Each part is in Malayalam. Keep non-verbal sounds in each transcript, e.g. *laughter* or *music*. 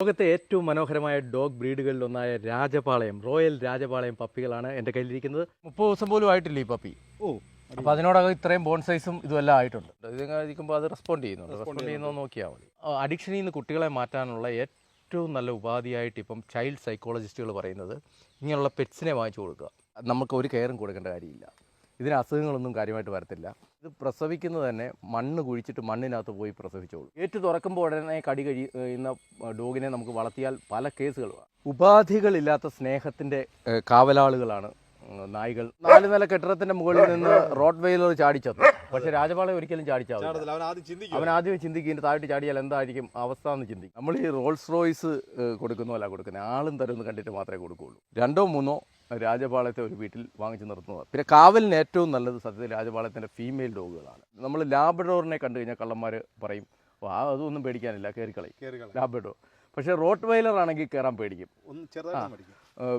ലോകത്തെ ഏറ്റവും മനോഹരമായ ഡോഗ് ബ്രീഡുകളിലൊന്നായ രാജപാളയം റോയൽ രാജപാളയം പപ്പികളാണ് എന്റെ കയ്യിലിരിക്കുന്നത്. മുപ്പത് ദിവസം പോലും ആയിട്ടില്ല ഈ പപ്പി. ഓ അപ്പോൾ അതിനോടകം ഇത്രയും ബോൺ സൈസും ഇതുമെല്ലാം ആയിട്ടുണ്ട്. ഇതിങ്ങനെ ഇരിക്കുമ്പോൾ അത് റെസ്പോണ്ട് ചെയ്യുന്നുണ്ട്. റെസ്പോണ്ട് ചെയ്യുന്നത് നോക്കിയാൽ മതി. അഡിക്ഷനിൽ നിന്ന് കുട്ടികളെ മാറ്റാനുള്ള ഏറ്റവും നല്ല ഉപാധിയായിട്ട് ഇപ്പം ചൈൽഡ് സൈക്കോളജിസ്റ്റുകൾ പറയുന്നത് ഇങ്ങനെയുള്ള പെറ്റ്സിനെ വാങ്ങിച്ചു കൊടുക്കുക. നമുക്ക് ഒരു കെയറും കൊടുക്കേണ്ട കാര്യമില്ല. ഇതിന് അസുഖങ്ങളൊന്നും കാര്യമായിട്ട് വരത്തില്ല. ഇത് പ്രസവിക്കുന്നത് തന്നെ മണ്ണ് കുഴിച്ചിട്ട് മണ്ണിനകത്ത് പോയി പ്രസവിച്ചോളൂ. ഏറ്റു തുറക്കുമ്പോൾ ഉടനെ കടി കഴിയുന്ന ഡോഗിനെ നമുക്ക് വളർത്തിയാൽ പല കേസുകളും ഉപാധികളില്ലാത്ത സ്നേഹത്തിന്റെ കാവലാളുകളാണ് നായികൾ. നാല് നില കെട്ടിടത്തിന്റെ മുകളിൽ നിന്ന് റോഡ് വെയിലർ ചാടിച്ചെത്തും പക്ഷെ രാജപാളയം ഒരിക്കലും ചാടിച്ചാൽ അവൻ ആദ്യം ചിന്തിക്കും. താഴ്ത്തി താഴോട്ട് ചാടിയാൽ എന്തായിരിക്കും അവസ്ഥ എന്ന് ചിന്തിക്കും. നമ്മൾ ഈ റോൾസ് റോയ്സ് കൊടുക്കുന്നതല്ല കൊടുക്കുന്നത് ആളും തരുമെന്ന് കണ്ടിട്ട് മാത്രമേ കൊടുക്കുകയുള്ളൂ. രണ്ടോ മൂന്നോ രാജപാളയത്തെ ഒരു വീട്ടിൽ വാങ്ങിച്ച് നിർത്തുന്നത് പിന്നെ കാവലിന് ഏറ്റവും നല്ലത് സത്യത്തിൽ രാജപാളയത്തിന്റെ ഫീമെയിൽ ഡോഗുകളാണ് നമ്മൾ ലാബ്രഡോറിനെ കണ്ടു കഴിഞ്ഞാൽ കള്ളന്മാർ പറയും "ഓ, ആ അതൊന്നും പേടിക്കാനില്ല കയറിക്കളയും കേറിക്കളെ ലാബ്രഡോർ പക്ഷേ റോട്ട് വൈലർ ആണെങ്കിൽ കയറാൻ പേടിക്കും.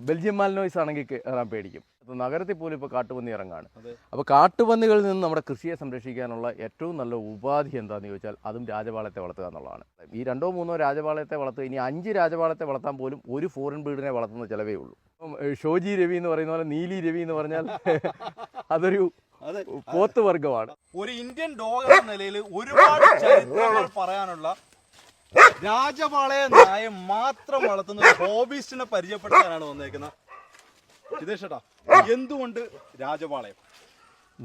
ബെൽജിയം മാലിനോയ്സ് ആണെങ്കിൽ കയറാൻ പേടിക്കും. അപ്പോൾ നഗരത്തിൽ പോലും ഇപ്പോൾ കാട്ടുപന്നി ഇറങ്ങാണ്. അപ്പോൾ കാട്ടുപന്നികളിൽ നിന്ന് നമ്മുടെ കൃഷിയെ സംരക്ഷിക്കാനുള്ള ഏറ്റവും നല്ല ഉപാധി എന്താണെന്ന് ചോദിച്ചാൽ അതും രാജപാളയത്തെ വളർത്തുക എന്നുള്ളതാണ്. ഈ രണ്ടോ മൂന്നോ രാജപാളയത്തെ വളർത്തുക ഇനി അഞ്ച് രാജപാളയത്തെ വളർത്താൻ പോലും ഒരു ഫോറിൻ ബ്രീഡിനെ വളർത്തുന്ന ചിലവേ ഉള്ളൂ. അപ്പം ഷോജി രവി എന്ന് പറയുന്ന പോലെ നീലി രവി എന്ന് പറഞ്ഞാൽ *laughs* അതൊരു പോത്ത് വർഗമാണ് ഒരു ഇന്ത്യൻ ഡോഗ് എന്ന നിലയിൽ ഒരുപാട് ചരിത്രങ്ങൾ പറയാനുള്ള രാജപാളയ നായ മാത്രം വളർത്തുന്ന ഹോബീസ്റ്റിനെ പരിചയപ്പെടുത്താനാണ് വന്നേക്കുന്നത്. ഹിതേഷേട്ടാ എന്തുകൊണ്ട് രാജപാളയം?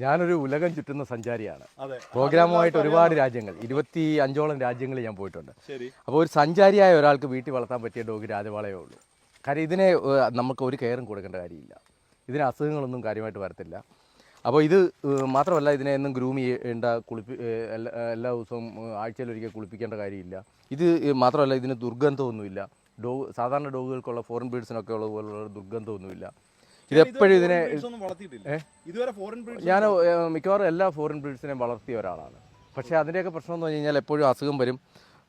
ഞാനൊരു ഉലകം ചുറ്റുന്ന സഞ്ചാരിയാണ്. പ്രോഗ്രാമുമായിട്ട് ഒരുപാട് രാജ്യങ്ങൾ ഇരുപത്തി അഞ്ചോളം രാജ്യങ്ങളിൽ ഞാൻ പോയിട്ടുണ്ട്. അപ്പോൾ ഒരു സഞ്ചാരിയായ ഒരാൾക്ക് വീട്ടിൽ വളർത്താൻ പറ്റിയ ഡോഗ് രാജപാളയമേ ഉള്ളൂ. കാര്യം ഇതിനെ നമുക്ക് ഒരു കെയറും കൊടുക്കേണ്ട കാര്യമില്ല. ഇതിന് അസുഖങ്ങളൊന്നും കാര്യമായിട്ട് വരത്തില്ല. അപ്പോൾ ഇത് മാത്രമല്ല ഇതിനെ എന്നും ഗ്രൂം ചെയ്യേണ്ട കുളിപ്പി എല്ലാ എല്ലാ ദിവസവും ആഴ്ചയിൽ ഒരിക്കൽ കുളിപ്പിക്കേണ്ട കാര്യമില്ല. ഇത് മാത്രമല്ല ഇതിന് ദുർഗന്ധമൊന്നുമില്ല. ഡോഗ് സാധാരണ ഡോഗുകൾക്കുള്ള ഫോറിൻ ബ്രീഡ്സിനൊക്കെ ഉള്ള പോലുള്ള ദുർഗന്ധമൊന്നുമില്ല. ഇതെപ്പോഴും ഇതിനെ ഞാൻ മിക്കവാറും എല്ലാ ഫോറിൻ ബ്രീഡ്സിനെയും വളർത്തിയ ഒരാളാണ്. പക്ഷേ അതിന്റെയൊക്കെ പ്രശ്നം എന്ന് പറഞ്ഞു കഴിഞ്ഞാൽ എപ്പോഴും അസുഖം വരും.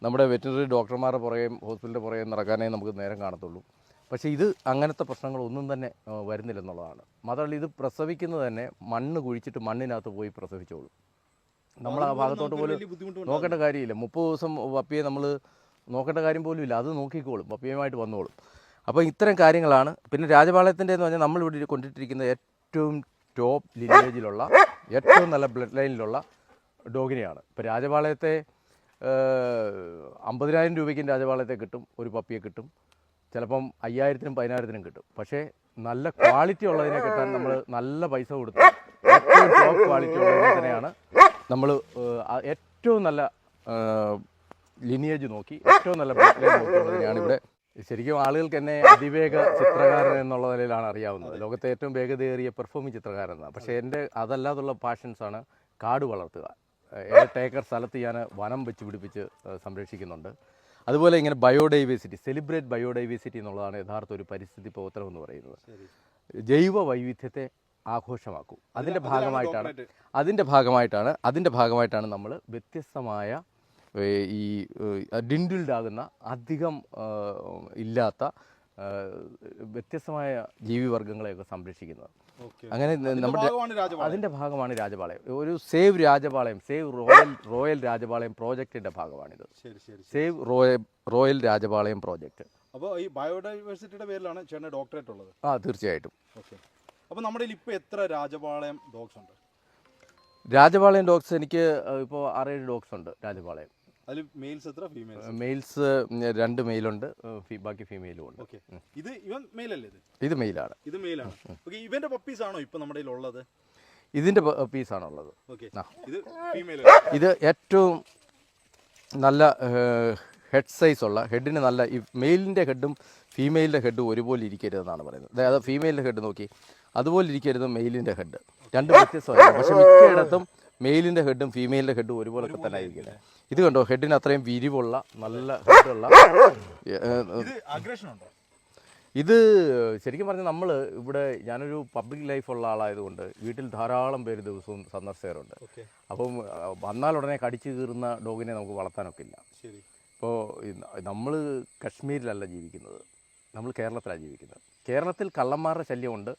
നമ്മുടെ വെറ്റിനറി ഡോക്ടർമാരുടെ പുറകെയും ഹോസ്പിറ്റലിന്റെ പുറകെയും നടക്കാനേ നമുക്ക് നേരം കാണത്തുള്ളൂ. പക്ഷേ ഇത് അങ്ങനത്തെ പ്രശ്നങ്ങളൊന്നും തന്നെ വരുന്നില്ലെന്നുള്ളതാണ്. മാത്രമല്ല ഇത് പ്രസവിക്കുന്നത് തന്നെ മണ്ണ് കുഴിച്ചിട്ട് മണ്ണിനകത്ത് പോയി പ്രസവിച്ചോളും. നമ്മൾ ആ ഭാഗത്തോട്ട് പോലും നോക്കേണ്ട കാര്യമില്ല. മുപ്പത് ദിവസം പപ്പിയെ നമ്മൾ നോക്കേണ്ട കാര്യം പോലും ഇല്ല. അത് നോക്കിക്കോളും. പപ്പിയുമായിട്ട് വന്നോളും. അപ്പോൾ ഇത്തരം കാര്യങ്ങളാണ്. പിന്നെ രാജപാളയത്തിന്റെ എന്ന് പറഞ്ഞാൽ നമ്മളിവിടെ കൊണ്ടിട്ടിരിക്കുന്ന ഏറ്റവും ടോപ്പ് ലിനേജിലുള്ള ഏറ്റവും നല്ല ബ്ലഡ് ലൈനിലുള്ള ഡോഗിനെയാണ്. ഇപ്പോൾ രാജപാളയത്തെ അമ്പതിനായിരം രൂപയ്ക്കും രാജപാളയത്തെ കിട്ടും. ഒരു പപ്പിയെ കിട്ടും. ചിലപ്പം അയ്യായിരത്തിനും പതിനായിരത്തിനും കിട്ടും. പക്ഷേ നല്ല ക്വാളിറ്റി ഉള്ളതിനെ കിട്ടാൻ നമ്മൾ നല്ല പൈസ കൊടുത്ത് ഏറ്റവും ടോപ്പ് ക്വാളിറ്റി ഉള്ളതിനെ തന്നെയാണ് നമ്മൾ ഏറ്റവും നല്ല ലിനിയേജ് നോക്കി ഏറ്റവും നല്ല ലൈൻ നോക്കിയുള്ളതിനെയാണ് ഇവിടെ. ശരിക്കും ആളുകൾക്ക് എന്നെ അതിവേഗ ചിത്രകാരൻ എന്നുള്ള നിലയിലാണ് അറിയാവുന്നത്. ലോകത്തെ ഏറ്റവും വേഗതയേറിയ പെർഫോമിംഗ് ചിത്രകാരൻ എന്നാണ് പക്ഷേ എന്റെ അതല്ലാതുള്ള പാഷൻസാണ് കാട് വളർത്തുക. ഏഴ് ഏക്കർ സ്ഥലത്ത് ഞാൻ വനം വെച്ച് പിടിപ്പിച്ച് സംരക്ഷിക്കുന്നുണ്ട്. അതുപോലെ ഇങ്ങനെ ബയോഡൈവേഴ്സിറ്റി സെലിബ്രേറ്റ് ബയോഡൈവേഴ്സിറ്റി എന്നുള്ളതാണ് യഥാർത്ഥ ഒരു പരിസ്ഥിതി പ്രവർത്തനം എന്ന് പറയുന്നത്. ജൈവ വൈവിധ്യത്തെ ആഘോഷമാക്കൂ. അതിന്റെ ഭാഗമായിട്ടാണ് അതിന്റെ ഭാഗമായിട്ടാണ് അതിന്റെ ഭാഗമായിട്ടാണ് നമ്മൾ വ്യത്യസ്തമായ ഈ ഡിൻഡിൽഡാകുന്ന അധികം ഇല്ലാത്ത വ്യത്യസ്തമായ ജീവിവർഗങ്ങളെയൊക്കെ സംരക്ഷിക്കുന്നത്. അങ്ങനെ നമ്മുടെ അതിന്റെ ഭാഗമാണ് രാജപാളയം. ഒരു save Rajapalayam save royal royal Rajapalayam പ്രോജക്റ്റിന്റെ ഭാഗമാണിത്. ശരി ശരി save royal royal Rajapalayam project. അപ്പോൾ ഈ ബയോഡൈവേഴ്സിറ്റിയുടെ പേരിലാണ് ചേട്ടൻ ഡോക്ടറേറ്റ് ഉള്ളത്. ആ തീർച്ചയായിട്ടും. ഓക്കെ. അപ്പോൾ നമ്മുടെ ഇപ്പോൾ എത്ര രാജപാളയം ഡോഗ്സ് ഉണ്ട്? രാജപാളയം ഡോഗ്സ് എനിക്ക് ഇപ്പോൾ ആറേഴ് ഡോഗ്സ് ഉണ്ട് രാജപാളയം. അതിൽ മെയിൽസ് എത്ര? ഫീമെയിൽസ് മെയിൽസ് രണ്ട് മെയിലുണ്ട് ബാക്കി ഫീമെയിലും ഉണ്ട്. ഓക്കെ ഇത് ഇവൻ മെയിൽ അല്ലേ ഇത്? ഇത് മെയിലാണ് ഇത് മെയിലാണ് ഓക്കെ ഇവന്റെ പപ്പീസ് ആണോ ഇപ്പൊ നമ്മുടെ ഉള്ളത് ഇതിന്റെ പീസ് ആണുള്ളത് ഇത് ഫീമെയിൽ ഇത് ഏറ്റവും നല്ല ഹെഡ് സൈസ് ഉള്ള ഹെഡിന് നല്ല ഈ മെയിലിന്റെ ഹെഡും ഫീമെയിലിന്റെ ഹെഡും ഒരുപോലെ ഇരിക്കരുതെന്നാണ് പറയുന്നത്. അതായത് ഫീമെയിലിന്റെ ഹെഡ് നോക്കി അതുപോലെ ഇരിക്കരുത് മെയിലിന്റെ ഹെഡ് രണ്ട് വ്യത്യസ്തമായിരുന്നു പക്ഷെ മിക്കയിടത്തും മെയിലിന്റെ ഹെഡും ഫീമെയിലിന്റെ ഹെഡും ഒരുപോലൊക്കെ തന്നെ ആയിരിക്കില്ല ഇത് കണ്ടോ? ഹെഡിന് അത്രയും വിരിവുള്ള നല്ല ഹെഡുള്ള ഇത് ശരിക്കും പറഞ്ഞാൽ നമ്മൾ ഇവിടെ ഞാനൊരു പബ്ലിക് ലൈഫുള്ള ആളായതുകൊണ്ട് വീട്ടിൽ ധാരാളം പേര് ദിവസവും സന്ദർശകരുണ്ട്. അപ്പം വന്നാൽ ഉടനെ കടിച്ചു കീറുന്ന ഡോഗിനെ നമുക്ക് വളർത്താനൊക്കെ ഇല്ല ഇപ്പോൾ നമ്മൾ കശ്മീരിലല്ല ജീവിക്കുന്നത്. നമ്മൾ കേരളത്തിലാണ് ജീവിക്കുന്നത്. കേരളത്തിൽ കള്ളന്മാരുടെ ശല്യമുണ്ട്.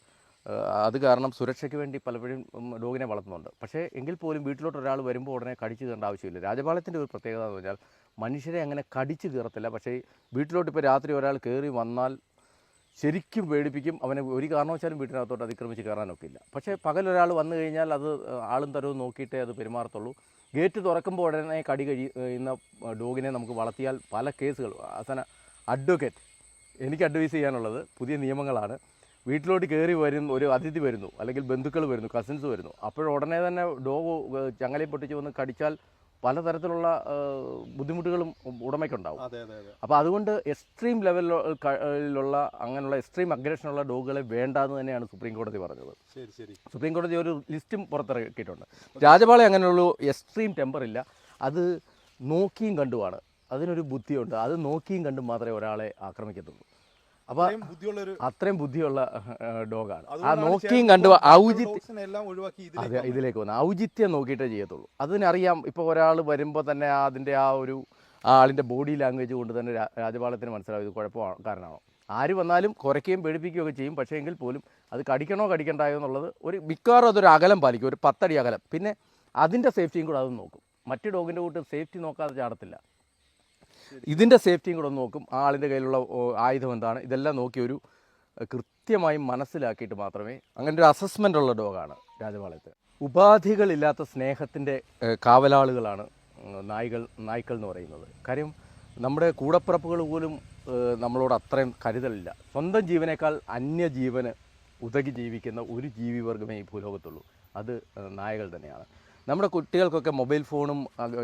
അത് കാരണം സുരക്ഷയ്ക്ക് വേണ്ടി പലപ്പോഴും ഡോഗിനെ വളർത്തുന്നുണ്ട്. പക്ഷേ എങ്കിൽ പോലും വീട്ടിലോട്ട് ഒരാൾ വരുമ്പോൾ ഉടനെ കടിച്ചു കയറേണ്ട ആവശ്യമില്ല. രാജപാളയത്തിന്റെ ഒരു പ്രത്യേകത എന്ന് പറഞ്ഞാൽ മനുഷ്യരെ അങ്ങനെ കടിച്ചു കയറത്തില്ല പക്ഷേ വീട്ടിലോട്ട് ഇപ്പോൾ രാത്രി ഒരാൾ കയറി വന്നാൽ ശരിക്കും പേടിപ്പിക്കും. അവനെ ഒരു കാരണവശാലും വീട്ടിനകത്തോട്ട് അതിക്രമിച്ച് കയറാനൊക്കില്ല. പക്ഷേ പകലൊരാൾ വന്നു കഴിഞ്ഞാൽ അത് ആളും തരവും നോക്കിയിട്ടേ അത് പെരുമാറത്തുള്ളൂ. ഗേറ്റ് തുറക്കുമ്പോൾ ഉടനെ കടി കഴിയുന്ന ഡോഗിനെ നമുക്ക് വളർത്തിയാൽ പല കേസുകൾ അവസാന അഡ്വക്കേറ്റ് എനിക്ക് അഡ്വൈസ് ചെയ്യാനുള്ളത് പുതിയ നിയമങ്ങളാണ്. വീട്ടിലോട്ട് കയറി വരും ഒരു അതിഥി വരുന്നു അല്ലെങ്കിൽ ബന്ധുക്കൾ വരുന്നു കസിൻസ് വരുന്നു. അപ്പോൾ ഉടനെ തന്നെ ഡോഗ് ചങ്ങലി പൊട്ടിച്ച് വന്ന് കടിച്ചാൽ പലതരത്തിലുള്ള ബുദ്ധിമുട്ടുകളും ഉടമയ്ക്കുണ്ടാവും. അപ്പോൾ അതുകൊണ്ട് എക്സ്ട്രീം ലെവലിലുള്ള അങ്ങനെയുള്ള എക്സ്ട്രീം അഗ്രഷനുള്ള ഡോഗുകളെ വേണ്ടാന്ന് തന്നെയാണ് സുപ്രീം കോടതി പറഞ്ഞത്. ശരി ശരി. സുപ്രീം കോടതി ഒരു ലിസ്റ്റും പുറത്തിറക്കിയിട്ടുണ്ട്. രാജപാളെ അങ്ങനെയുള്ള എക്സ്ട്രീം ടെമ്പർ ഇല്ല. അത് നോക്കിയും കണ്ടുമാണ്. അതിനൊരു ബുദ്ധിയുണ്ട്. അത് നോക്കിയും കണ്ടും മാത്രമേ ഒരാളെ ആക്രമിക്കത്തുള്ളൂ. അപ്പോൾ അത്രയും ബുദ്ധിയുള്ള ഒരു അത്രയും ബുദ്ധിയുള്ള ഡോഗാണ്. ആ നോക്കിയും കണ്ടു ഔചിത്യം അതെ ഇതിലേക്ക് വന്നു. ഔചിത്യം നോക്കിയിട്ടേ ചെയ്യത്തുള്ളൂ. അതിനറിയാം ഇപ്പോൾ ഒരാൾ വരുമ്പോൾ തന്നെ അതിന്റെ ആ ഒരു ആളിന്റെ ആളിന്റെ ബോഡി ലാംഗ്വേജ് കൊണ്ട് തന്നെ രാജപാലത്തിന് മനസ്സിലാവും ഇത് കുഴപ്പക്കാരനാണോ. ആര് വന്നാലും കുറയ്ക്കുകയും പേടിപ്പിക്കുകയും ഒക്കെ ചെയ്യും. പക്ഷേ എങ്കിൽ പോലും അത് കടിക്കണോ കടിക്കണ്ടായോ എന്നുള്ളത് ഒരു മിക്കവാറും അതൊരു അകലം പാലിക്കും. ഒരു പത്തടി അകലം. പിന്നെ അതിന്റെ സേഫ്റ്റിയും കൂടെ അത് നോക്കും. മറ്റു ഡോഗിന്റെ കൂട്ട് സേഫ്റ്റി നോക്കാതെ ചാടത്തില്ല. ഇതിന്റെ സേഫ്റ്റിയും കൂടെ ഒന്ന് നോക്കും. ആ ആളിന്റെ കയ്യിലുള്ള ആയുധം എന്താണ്? ഇതെല്ലാം നോക്കി ഒരു കൃത്യമായി മനസ്സിലാക്കിയിട്ട് മാത്രമേ അങ്ങനെ ഒരു അസസ്മെന്റ് ഉള്ള ഡോഗാണ് രാജപാളയത്ത്. ഉപാധികളില്ലാത്ത സ്നേഹത്തിന്റെ കാവലാളുകളാണ് നായ്കൾ നായ്ക്കൾ എന്ന് പറയുന്നത്. കാര്യം നമ്മുടെ കൂടപ്പിറപ്പുകൾ പോലും നമ്മളോട് അത്രയും കരുതലില്ല. സ്വന്തം ജീവനേക്കാൾ അന്യജീവന് ഉതകി ജീവിക്കുന്ന ഒരു ജീവിവർഗമേ ഈ ഭൂലോകത്തുള്ളൂ. അത് നായകൾ തന്നെയാണ്. നമ്മുടെ കുട്ടികൾക്കൊക്കെ മൊബൈൽ ഫോണും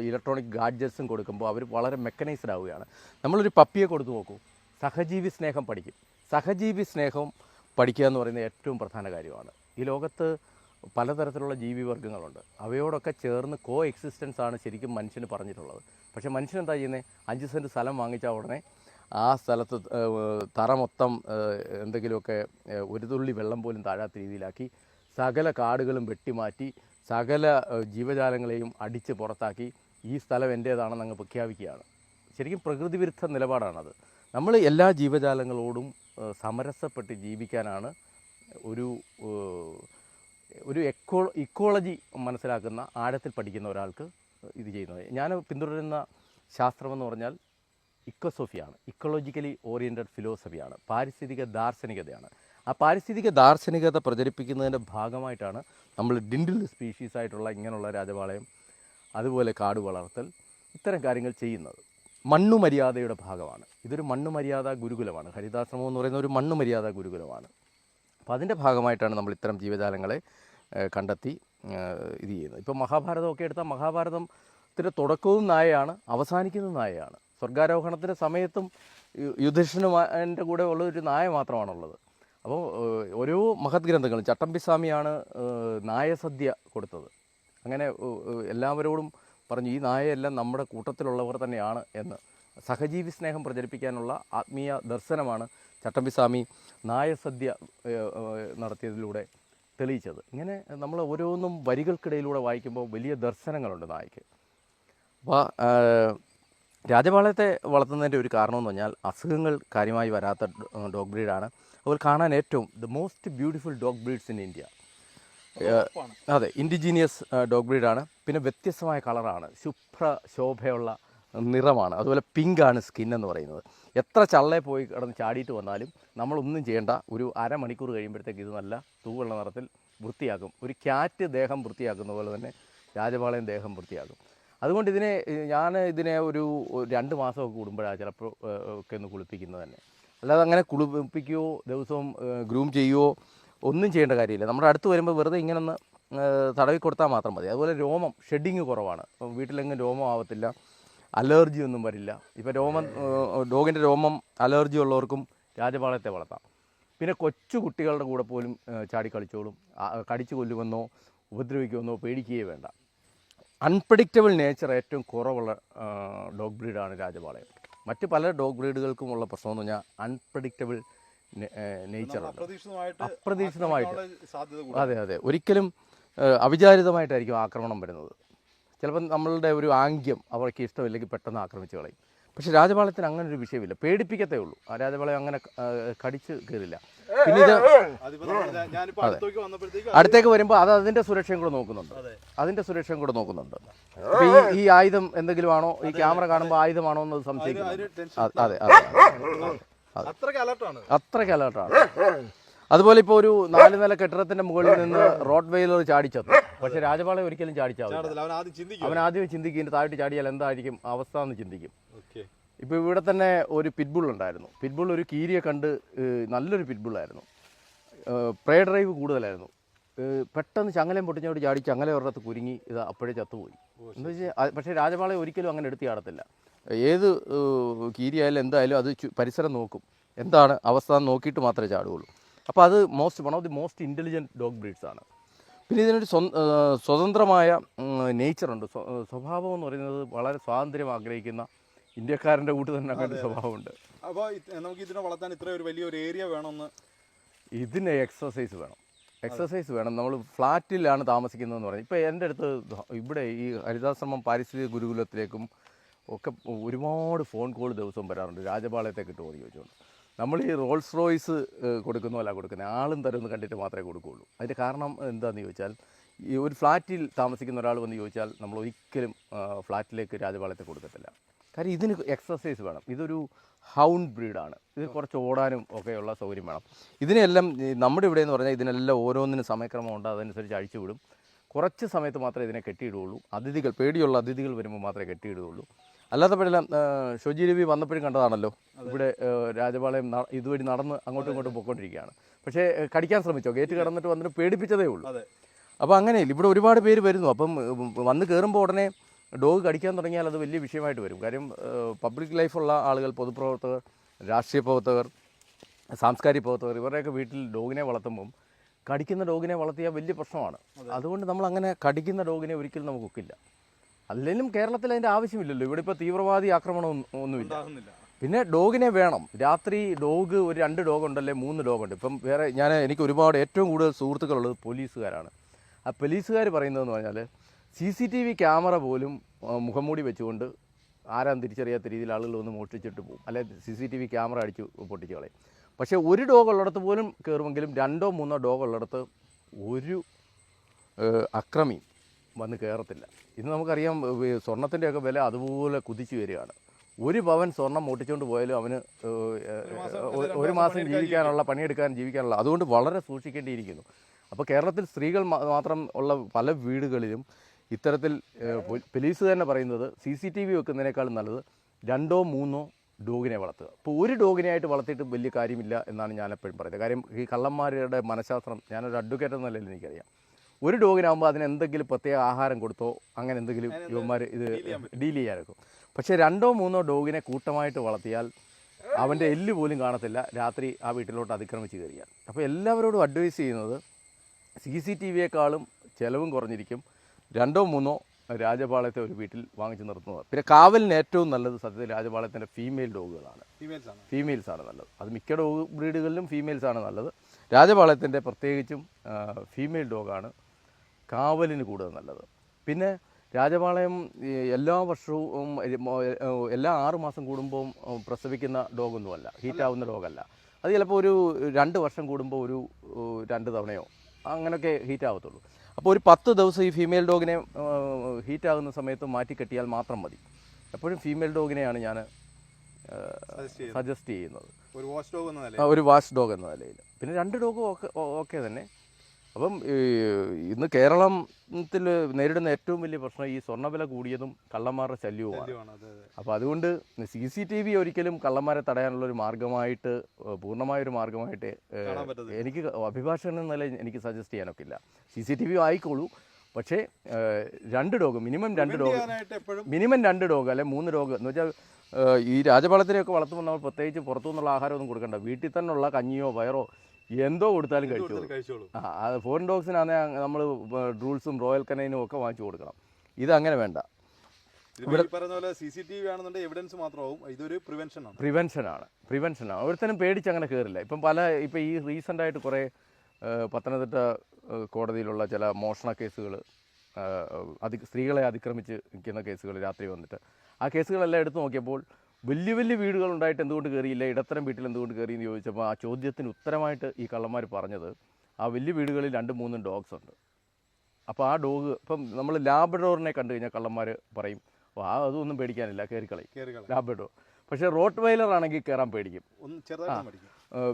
ഇലക്ട്രോണിക് ഗാഡ്ജറ്റ്സും കൊടുക്കുമ്പോൾ അവർ വളരെ മെക്കനൈസ്ഡ് ആവുകയാണ്. നമ്മളൊരു പപ്പിയെ കൊടുത്തു നോക്കൂ. സഹജീവി സ്നേഹം പഠിക്കും. സഹജീവി സ്നേഹം പഠിക്കുക എന്ന് പറയുന്നത് ഏറ്റവും പ്രധാന കാര്യമാണ്. ഈ ലോകത്ത് പലതരത്തിലുള്ള ജീവിവർഗങ്ങളുണ്ട് അവയോടൊക്കെ ചേർന്ന് കോ എക്സിസ്റ്റൻസ് ആണ് ശരിക്കും മനുഷ്യന് പറഞ്ഞിട്ടുള്ളത്. പക്ഷേ മനുഷ്യൻ എന്താ ചെയ്യുന്നത് അഞ്ച് സെന്റ് സ്ഥലം വാങ്ങിച്ച ഉടനെ ആ സ്ഥലത്ത് തറ മൊത്തം എന്തെങ്കിലുമൊക്കെ ഒരു തുള്ളി വെള്ളം പോലും താഴാത്ത രീതിയിലാക്കി സകല കാടുകളും വെട്ടിമാറ്റി സകല ജീവജാലങ്ങളെയും അടിച്ച് പുറത്താക്കി ഈ സ്ഥലം എന്റേതാണെന്ന് അങ്ങ് പ്രഖ്യാപിക്കുകയാണ്. ശരിക്കും പ്രകൃതി വിരുദ്ധ നിലപാടാണത്. നമ്മൾ എല്ലാ ജീവജാലങ്ങളോടും സമരസപ്പെട്ട് ജീവിക്കാനാണ് ഒരു ഒരു എക്കോ ഇക്കോളജി മനസ്സിലാക്കുന്ന ആഴത്തിൽ പഠിക്കുന്ന ഒരാൾക്ക് ഇത് ചെയ്യുന്നത്. ഞാൻ പിന്തുടരുന്ന ശാസ്ത്രമെന്ന് പറഞ്ഞാൽ ഇക്കോസോഫിയാണ്. Ecologically oriented ഫിലോസഫിയാണ്. പാരിസ്ഥിതിക ദാർശനികതയാണ്. ആ പാരിസ്ഥിതിക ദാർശനികത പ്രചരിപ്പിക്കുന്നതിന്റെ ഭാഗമായിട്ടാണ് നമ്മൾ ഡിൻഡിൽ സ്പീഷീസ് ആയിട്ടുള്ള ഇങ്ങനെയുള്ള രാജപാളയം അതുപോലെ കാട് വളർത്തൽ ഇത്തരം കാര്യങ്ങൾ ചെയ്യുന്നത്. മണ്ണു മര്യാദയുടെ ഭാഗമാണ്. ഇതൊരു മണ്ണു മര്യാദ ഗുരുകുലമാണ്. ഹരിതാശ്രമം എന്ന് പറയുന്ന ഒരു മണ്ണു മര്യാദ ഗുരുകുലമാണ്. അപ്പോൾ അതിന്റെ ഭാഗമായിട്ടാണ് നമ്മൾ ഇത്തരം ജീവജാലങ്ങളെ കണ്ടെത്തി ഇത് ചെയ്യുന്നത്. ഇപ്പോൾ മഹാഭാരതമൊക്കെ എടുത്താൽ മഹാഭാരതത്തിന്റെ തുടക്കവും നായയാണ് അവസാനിക്കുന്നതും നായയാണ്. സ്വർഗാരോഹണത്തിന്റെ സമയത്തും യുധിഷ്ഠനുമാന്റെ കൂടെ ഉള്ള ഒരു നായ മാത്രമാണുള്ളത്. അപ്പോൾ ഓരോ മഹത് ഗ്രന്ഥങ്ങളും ചട്ടമ്പിസ്വാമിയാണ് സ്വാമിയാണ് നായസദ്യ കൊടുത്തത്. അങ്ങനെ എല്ലാവരോടും പറഞ്ഞു ഈ നായയെല്ലാം നമ്മുടെ കൂട്ടത്തിലുള്ളവർ തന്നെയാണ് എന്ന്. സഹജീവി സ്നേഹം പ്രചരിപ്പിക്കാനുള്ള ആത്മീയ ദർശനമാണ് ചട്ടമ്പിസ്വാമി നായസദ്യ ഏഹ്, ഏഹ്, നടത്തിയതിലൂടെ തെളിയിച്ചത്. ഇങ്ങനെ നമ്മൾ ഓരോന്നും വരികൾക്കിടയിലൂടെ വായിക്കുമ്പോൾ വലിയ ദർശനങ്ങളുണ്ട് നായ്ക്ക് അപ്പോൾ രാജപാളയത്തെ വളർത്തുന്നതിന്റെ ഒരു കാരണമെന്ന് പറഞ്ഞാൽ അസുഖങ്ങൾ കാര്യമായി വരാത്ത ഡോഗ് ബ്രീഡാണ് അതുപോലെ കാണാൻ ഏറ്റവും the most beautiful dog breeds in India അതെ ഇൻഡിജീനിയസ് ഡോഗ് ബ്രീഡാണ് പിന്നെ വ്യത്യസ്തമായ കളറാണ് ശുഭ്ര ശോഭയുള്ള നിറമാണ്. അതുപോലെ പിങ്കാണ് സ്കിൻ എന്ന് പറയുന്നത്. എത്ര ചള്ളേ പോയി കിടന്ന് ചാടിയിട്ട് വന്നാലും നമ്മളൊന്നും ചെയ്യേണ്ട. ഒരു അരമണിക്കൂർ കഴിയുമ്പോഴത്തേക്ക് ഇത് നല്ല തൂവുള്ള നിറത്തിൽ വൃത്തിയാക്കും. ഒരു ക്യാറ്റ് ദേഹം വൃത്തിയാക്കുന്ന പോലെ തന്നെ രാജപാളയം ദേഹം വൃത്തിയാക്കും. അതുകൊണ്ട് ഇതിനെ ഞാൻ ഇതിനെ ഒരു രണ്ട് മാസമൊക്കെ കൂടുമ്പോഴാണ് ചിലപ്പോൾ ഒക്കെ ഒന്ന് കുളിപ്പിക്കുന്നത് തന്നെ. അല്ലാതെ അങ്ങനെ കുളിപ്പിക്കുകയോ ദിവസവും ഗ്രൂം ചെയ്യുകയോ ഒന്നും ചെയ്യേണ്ട കാര്യമില്ല. നമ്മുടെ അടുത്ത് വരുമ്പോൾ വെറുതെ ഇങ്ങനെ ഒന്ന് തടവി കൊടുത്താൽ മാത്രം മതി. അതുപോലെ രോമം ഷെഡിങ് കുറവാണ്. വീട്ടിലെങ്ങും രോമം ആവത്തില്ല അലർജി ഒന്നും വരില്ല. ഇപ്പോൾ രോമം ഡോഗിന്റെ രോമം അലർജി ഉള്ളവർക്കും രാജപാളയത്തെ വളർത്താം. പിന്നെ കൊച്ചു കുട്ടികളുടെ കൂടെ പോലും ചാടി കളിച്ചോളും. കടിച്ചു കൊല്ലുമെന്നോ ഉപദ്രവിക്കുമെന്നോ പേടിക്കുകയേ വേണ്ട. അൺപ്രഡിക്റ്റബിൾ നേച്ചർ ഏറ്റവും കുറവുള്ള ഡോഗ് ബ്രീഡാണ് രാജപാളയം. മറ്റ് പല ഡോഗ് ബ്രീഡുകൾക്കുമുള്ള പ്രശ്നം എന്ന് പറഞ്ഞാൽ അൺപ്രഡിക്റ്റബിൾ നേച്ചർ നേച്ചറുണ്ട് അപ്രതീക്ഷിതമായിട്ട് അതെ അതെ. ഒരിക്കലും അവിചാരിതമായിട്ടായിരിക്കും ആക്രമണം വരുന്നത്. ചിലപ്പം നമ്മളുടെ ഒരു ആംഗ്യം അവർക്ക് ഇഷ്ടമില്ലെങ്കിൽ പെട്ടെന്ന് ആക്രമിച്ച് കളയും. പക്ഷെ രാജപാളയത്തിന് അങ്ങനെ ഒരു വിഷയമില്ല. പേടിപ്പിക്കത്തേ ഉള്ളൂ. ആ രാജപാളയം അങ്ങനെ കടിച്ച് കയറില്ല. പിന്നെ ഇത് അടുത്തേക്ക് വരുമ്പോൾ അത് അതിന്റെ സുരക്ഷയും കൂടെ നോക്കുന്നുണ്ട്. അതെ. അതിന്റെ സുരക്ഷയും കൂടെ നോക്കുന്നുണ്ട്. ഈ ഈ ആയുധം എന്തെങ്കിലും ആണോ ഈ ക്യാമറ കാണുമ്പോൾ ആയുധമാണോ എന്ന് സംശയിക്കുന്നു അതെ അതെ അതെ. അത്രയ്ക്ക് അലർട്ടാണ് അത്രയ്ക്ക് അലേർട്ടാണ് അതുപോലെ ഇപ്പോൾ ഒരു നാല് നില കെട്ടിടത്തിന്റെ മുകളിൽ നിന്ന് റോഡ് വെയിലർ ചാടിച്ചത് പക്ഷെ രാജപാളയം ഒരിക്കലും ചാടിച്ചാവില്ല അവൻ ആദ്യം ചിന്തിക്കും. താഴോട്ട് ചാടിയാൽ എന്തായിരിക്കും അവസ്ഥ എന്ന് ചിന്തിക്കും. ഇപ്പൊ ഇപ്പോൾ ഇവിടെ തന്നെ ഒരു പിറ്റ്ബുൾ ഉണ്ടായിരുന്നു. പിറ്റ്ബുൾ ഒരു കീരിയെ കണ്ട് നല്ലൊരു പിറ്റ്ബുള്ളായിരുന്നു പ്രേ ഡ്രൈവ് കൂടുതലായിരുന്നു. പെട്ടെന്ന് ചങ്ങലയും പൊട്ടിഞ്ഞോട് ചാടി ചങ്ങല ഒരിടത്ത് കുരുങ്ങി ഇത് അപ്പോഴേ ചത്തുപോയി. എന്ന് വെച്ചാൽ പക്ഷേ രാജപാളയം ഒരിക്കലും അങ്ങനെ എടുത്തു ചാടത്തില്ല. ഏത് കീരിയായാലും എന്തായാലും അത് പരിസരം നോക്കും. എന്താണ് അവസ്ഥ എന്ന് നോക്കിയിട്ട് മാത്രമേ ചാടുകയുള്ളൂ. അപ്പോൾ അത് most one of the most intelligent dog breeds ആണ്. പിന്നെ ഇതിനൊരു സ്വതന്ത്രമായ നേച്ചറുണ്ട് സ്വഭാവം എന്ന് പറയുന്നത് വളരെ സ്വാതന്ത്ര്യം ആഗ്രഹിക്കുന്ന ഇന്ത്യക്കാരന്റെ കൂട്ട് തന്നെ അങ്ങനെ സ്വഭാവമുണ്ട്. അപ്പോൾ നമുക്ക് ഇതിനെ വളർത്താൻ ഇത്ര ഒരു വലിയൊരു ഏരിയ വേണമെന്ന് ഇതിന് എക്സസൈസ് വേണം. എക്സസൈസ് വേണം. നമ്മൾ ഫ്ലാറ്റിലാണ് താമസിക്കുന്നതെന്ന് പറഞ്ഞാൽ ഇപ്പോൾ എന്റെ അടുത്ത് ഇവിടെ ഈ ഹരിതാശ്രമം പാരിസ്ഥിതിക ഗുരുകുലത്തിലേക്കും ഒക്കെ ഒരുപാട് ഫോൺ കോൾ ദിവസവും വരാറുണ്ട്. രാജപാളയത്തെ കിട്ടുമോ ചോദിച്ചുകൊണ്ട് നമ്മൾ ഈ റോൾസ് റോയ്സ് കൊടുക്കുന്ന പോലെ കൊടുക്കുന്നത്. ആളും തരുമെന്ന് കണ്ടിട്ട് മാത്രമേ കൊടുക്കുകയുള്ളൂ. അതിന്റെ കാരണം എന്താണെന്ന് ചോദിച്ചാൽ ഈ ഒരു ഫ്ലാറ്റിൽ താമസിക്കുന്ന ഒരാൾ വന്ന് ചോദിച്ചാൽ നമ്മൾ ഒരിക്കലും ഫ്ലാറ്റിലേക്ക് രാജപാളയത്തെ കൊടുക്കത്തില്ല. കാര്യം ഇതിന് എക്സസൈസ് വേണം. ഇതൊരു ഹൗണ്ട് ബ്രീഡാണ് ഇത് കുറച്ച് ഓടാനും ഒക്കെയുള്ള സൗകര്യം വേണം. ഇതിനെല്ലാം നമ്മുടെ ഇവിടെ എന്ന് പറഞ്ഞാൽ ഇതിനെല്ലാം ഓരോന്നിനും സമയക്രമമുണ്ട് അതനുസരിച്ച് അഴിച്ചു വിടും. കുറച്ച് സമയത്ത് മാത്രമേ ഇതിനെ കെട്ടിയിടുകയുള്ളൂ. അതിഥികൾ പേടിയുള്ള അതിഥികൾ വരുമ്പോൾ മാത്രമേ കെട്ടിയിടുകയുള്ളൂ. അല്ലാത്തപ്പോഴെല്ലാം ഷോജി രവി വന്നപ്പോഴും കണ്ടതാണല്ലോ. ഇവിടെ രാജപാളയം ഇതുവഴി നടന്ന് അങ്ങോട്ടും ഇങ്ങോട്ടും പോയിക്കൊണ്ടിരിക്കുകയാണ്. പക്ഷേ കടിക്കാൻ ശ്രമിച്ചോ? ഗേറ്റ് കടന്നിട്ട് വന്നിട്ട് പേടിപ്പിച്ചതേ ഉള്ളൂ. അപ്പോൾ അങ്ങനെയില്ല ഇവിടെ ഒരുപാട് പേര് വരുന്നു. അപ്പം വന്ന് കയറുമ്പോൾ ഉടനെ ഡോഗ് കടിക്കാൻ തുടങ്ങിയാൽ അത് വലിയ വിഷയമായിട്ട് വരും. കാര്യം പബ്ലിക് ലൈഫുള്ള ആളുകൾ പൊതുപ്രവർത്തകർ രാഷ്ട്രീയ പ്രവർത്തകർ സാംസ്കാരിക പ്രവർത്തകർ ഇവരുടെയൊക്കെ വീട്ടിൽ ഡോഗിനെ വളർത്തുമ്പം കടിക്കുന്ന ഡോഗിനെ വളർത്തിയാൽ വലിയ പ്രശ്നമാണ്. അതുകൊണ്ട് നമ്മൾ അങ്ങനെ കടിക്കുന്ന ഡോഗിനെ ഒരിക്കലും നമുക്ക് ഒക്കില്ല. അല്ലെങ്കിലും കേരളത്തിൽ അതിന്റെ ആവശ്യമില്ലല്ലോ. ഇവിടെ ഇപ്പോൾ തീവ്രവാദി ആക്രമണം ഒന്നും- ഒന്നുമില്ല. പിന്നെ ഡോഗിനെ വേണം. രാത്രി ഡോഗ് ഒരു രണ്ട് ഡോഗ് ഉണ്ടല്ലേ മൂന്ന് ഡോഗ് ഉണ്ട് ഇപ്പം വേറെ ഞാൻ എനിക്ക് ഒരുപാട് ഏറ്റവും കൂടുതൽ സുഹൃത്തുക്കളുള്ളത് പോലീസുകാരാണ്. ആ പോലീസുകാർ പറയുന്നതെന്ന് പറഞ്ഞാൽ C C T V camera പോലും മുഖംമൂടി വെച്ചുകൊണ്ട് ആരാൻ തിരിച്ചറിയാത്ത രീതിയിൽ ആളുകൾ ഒന്ന് മോഷ്ടിച്ചിട്ട് പോകും. അല്ലെ C C T V camera അടിച്ച് പൊട്ടിച്ച് കളയും. പക്ഷേ ഒരു ഡോഗ് ഉള്ളിടത്ത് പോലും കയറുമെങ്കിലും രണ്ടോ മൂന്നോ ഡോഗ് ഉള്ളിടത്ത് ഒരു അക്രമിയും അക്രമി വന്ന് കയറത്തില്ല ഇന്ന് നമുക്കറിയാം സ്വർണത്തിന്റെയൊക്കെ വില അതുപോലെ കുതിച്ചു വരികയാണ്. ഒരു പവൻ സ്വർണം മോട്ടിച്ചുകൊണ്ട് പോയാലും അവന് ഒരു- മാസം ജീവിക്കാനുള്ള പണിയെടുക്കാൻ ജീവിക്കാനുള്ള അതുകൊണ്ട് വളരെ സൂക്ഷിക്കേണ്ടിയിരിക്കുന്നു. അപ്പോൾ കേരളത്തിൽ സ്ത്രീകൾ മാത്രം ഉള്ള പല വീടുകളിലും ഇത്തരത്തിൽ പോലീസ് തന്നെ പറയുന്നത് സി സി ടി വി വെക്കുന്നതിനേക്കാളും നല്ലത് രണ്ടോ മൂന്നോ ഡോഗിനെ വളർത്തുക. അപ്പോൾ ഒരു ഡോഗിനെ ആയിട്ട് വളർത്തിയിട്ട് വലിയ കാര്യമില്ല എന്നാണ് ഞാൻ എപ്പോഴും പറയുന്നത്. കാര്യം ഈ കള്ളന്മാരുടെ മനഃശാസ്ത്രം ഞാനൊരു അഡ്വക്കേറ്റ് എന്ന നിലയിൽ എനിക്കറിയാം. ഒരു ഡോഗിനാകുമ്പോൾ അതിന് എന്തെങ്കിലും പ്രത്യേക ആഹാരം കൊടുത്തോ അങ്ങനെ എന്തെങ്കിലും യുവന്മാർ ഇത് ഡീൽ ചെയ്യാറുക്കും പക്ഷേ രണ്ടോ മൂന്നോ ഡോഗിനെ കൂട്ടമായിട്ട് വളർത്തിയാൽ അവന്റെ എല്ല് പോലും കാണത്തില്ല. രാത്രി ആ വീട്ടിലോട്ട് അതിക്രമിച്ച് കയറിയാൽ. അപ്പോൾ എല്ലാവരോടും അഡ്വൈസ് ചെയ്യുന്നത് സി സി ടി വിയേക്കാളും ചിലവും കുറഞ്ഞിരിക്കും. രണ്ടോ മൂന്നോ രാജപാളയത്തെ ഒരു വീട്ടിൽ വാങ്ങിച്ചു നിർത്തുന്നത് പിന്നെ കാവലിന് ഏറ്റവും നല്ലത് സത്യത്തിൽ രാജപാളയത്തിന്റെ ഫീമെയിൽ ഡോഗുകളാണ്. ഫീമെയിൽസ് ആണ്. ഫീമെയിൽസ് ആണ് നല്ലത്. അത് മിക്ക ഡോഗ് ബ്രീഡുകളിലും ഫീമെയിൽസ് ആണ് നല്ലത്. രാജപാളയത്തിന്റെ പ്രത്യേകിച്ചും ഫീമെയിൽ ഡോഗാണ് കാവലിന് കൂടുതൽ നല്ലത്. പിന്നെ രാജപാളയം എല്ലാ വർഷവും എല്ലാ ആറ് മാസം കൂടുമ്പോൾ പ്രസവിക്കുന്ന ഡോഗൊന്നുമല്ല. ഹീറ്റാവുന്ന ഡോഗല്ല. അത് ചിലപ്പോൾ ഒരു രണ്ട് വർഷം കൂടുമ്പോൾ ഒരു രണ്ട് തവണയോ അങ്ങനെയൊക്കെ ഹീറ്റാവത്തുള്ളൂ. അപ്പോൾ ഒരു പത്ത് ദിവസം ഈ ഫീമെയിൽ ഡോഗിനെ ഹീറ്റാകുന്ന സമയത്ത് മാറ്റി കെട്ടിയാൽ മാത്രം മതി. എപ്പോഴും ഫീമെയിൽ ഡോഗിനെയാണ് ഞാൻ സജസ്റ്റ് ചെയ്യുന്നത്. ഒരു വാഷ് ഡോഗ് എന്ന നിലയിൽ. ഒരു വാച്ച് ഡോഗ് എന്ന നിലയിൽ. പിന്നെ രണ്ട് ഡോഗും ഓക്കെ ഓക്കെ തന്നെ. അപ്പം ഇന്ന് കേരളത്തിൽ നേരിടുന്ന ഏറ്റവും വലിയ പ്രശ്നം ഈ സ്വർണവില കൂടിയതും കള്ളന്മാരുടെ ശല്യവുമാണ്. അപ്പോൾ അതുകൊണ്ട് സി സി ടി വി ഒരിക്കലും കള്ളന്മാരെ തടയാനുള്ള ഒരു മാർഗമായിട്ട് പൂർണമായ ഒരു മാർഗമായിട്ട്. എനിക്ക് അഭിഭാഷകൻ എന്ന നിലയിൽ എനിക്ക് സജസ്റ്റ് ചെയ്യാനൊക്കെ ഇല്ല സി സി ടി വി ആയിക്കോളൂ. പക്ഷേ രണ്ട് ഡോഗ് മിനിമം രണ്ട് ഡോഗ് മിനിമം രണ്ട് ഡോഗ് അല്ലെ മൂന്ന് ഡോഗ് എന്ന് വെച്ചാൽ ഈ രാജപാളത്തിനെയൊക്കെ വളർത്തുമ്പോൾ നമ്മൾ പ്രത്യേകിച്ച് പുറത്തുനിന്നുള്ള ആഹാരമൊന്നും കൊടുക്കണ്ട. വീട്ടിൽ തന്നെയുള്ള കഞ്ഞിയോ പയറോ എന്തോ കൊടുത്താലും കഴിച്ചോളൂ. ആ അത് ഫോറിൻ ഡോഗ്സിനാണെങ്കിൽ നമ്മൾ റൂൾസും റോയൽ കനൈനും ഒക്കെ വാങ്ങിച്ചു കൊടുക്കണം. ഇതങ്ങനെ വേണ്ട. പ്രിവെൻഷനാണ് പ്രിവെൻഷനാണ് ഒരുത്തനും പേടിച്ച് അങ്ങനെ കയറില്ല ഇപ്പം പല ഇപ്പം ഈ റീസെന്റായിട്ട് കുറേ പത്തനംതിട്ട കോടതിയിലുള്ള ചില മോഷണ കേസുകൾ അതി സ്ത്രീകളെ അതിക്രമിച്ച് നിൽക്കുന്ന കേസുകൾ രാത്രി വന്നിട്ട്. ആ കേസുകളെല്ലാം എടുത്തു നോക്കിയപ്പോൾ വലിയ വലിയ വീടുകളുണ്ടായിട്ട് എന്തുകൊണ്ട് കയറിയില്ല ഇടത്തരം വീട്ടിൽ എന്തുകൊണ്ട് കയറി എന്ന് ചോദിച്ചപ്പോൾ ആ ചോദ്യത്തിന് ഉത്തരമായിട്ട് ഈ കള്ളന്മാർ പറഞ്ഞത് ആ വലിയ വീടുകളിൽ രണ്ട് മൂന്നും ഡോഗ്സ് ഉണ്ട്. അപ്പോൾ ആ ഡോഗ് ഇപ്പം നമ്മൾ ലാബ്രഡോറിനെ കണ്ടു കഴിഞ്ഞാൽ കള്ളന്മാർ പറയും "ഓ, ആ അതൊന്നും പേടിക്കാനില്ല കയറിക്കളയും ലാബഡോർ ലാബ്രഡോർ പക്ഷേ റോട്ട് വൈലർ ആണെങ്കിൽ കയറാൻ പേടിക്കും.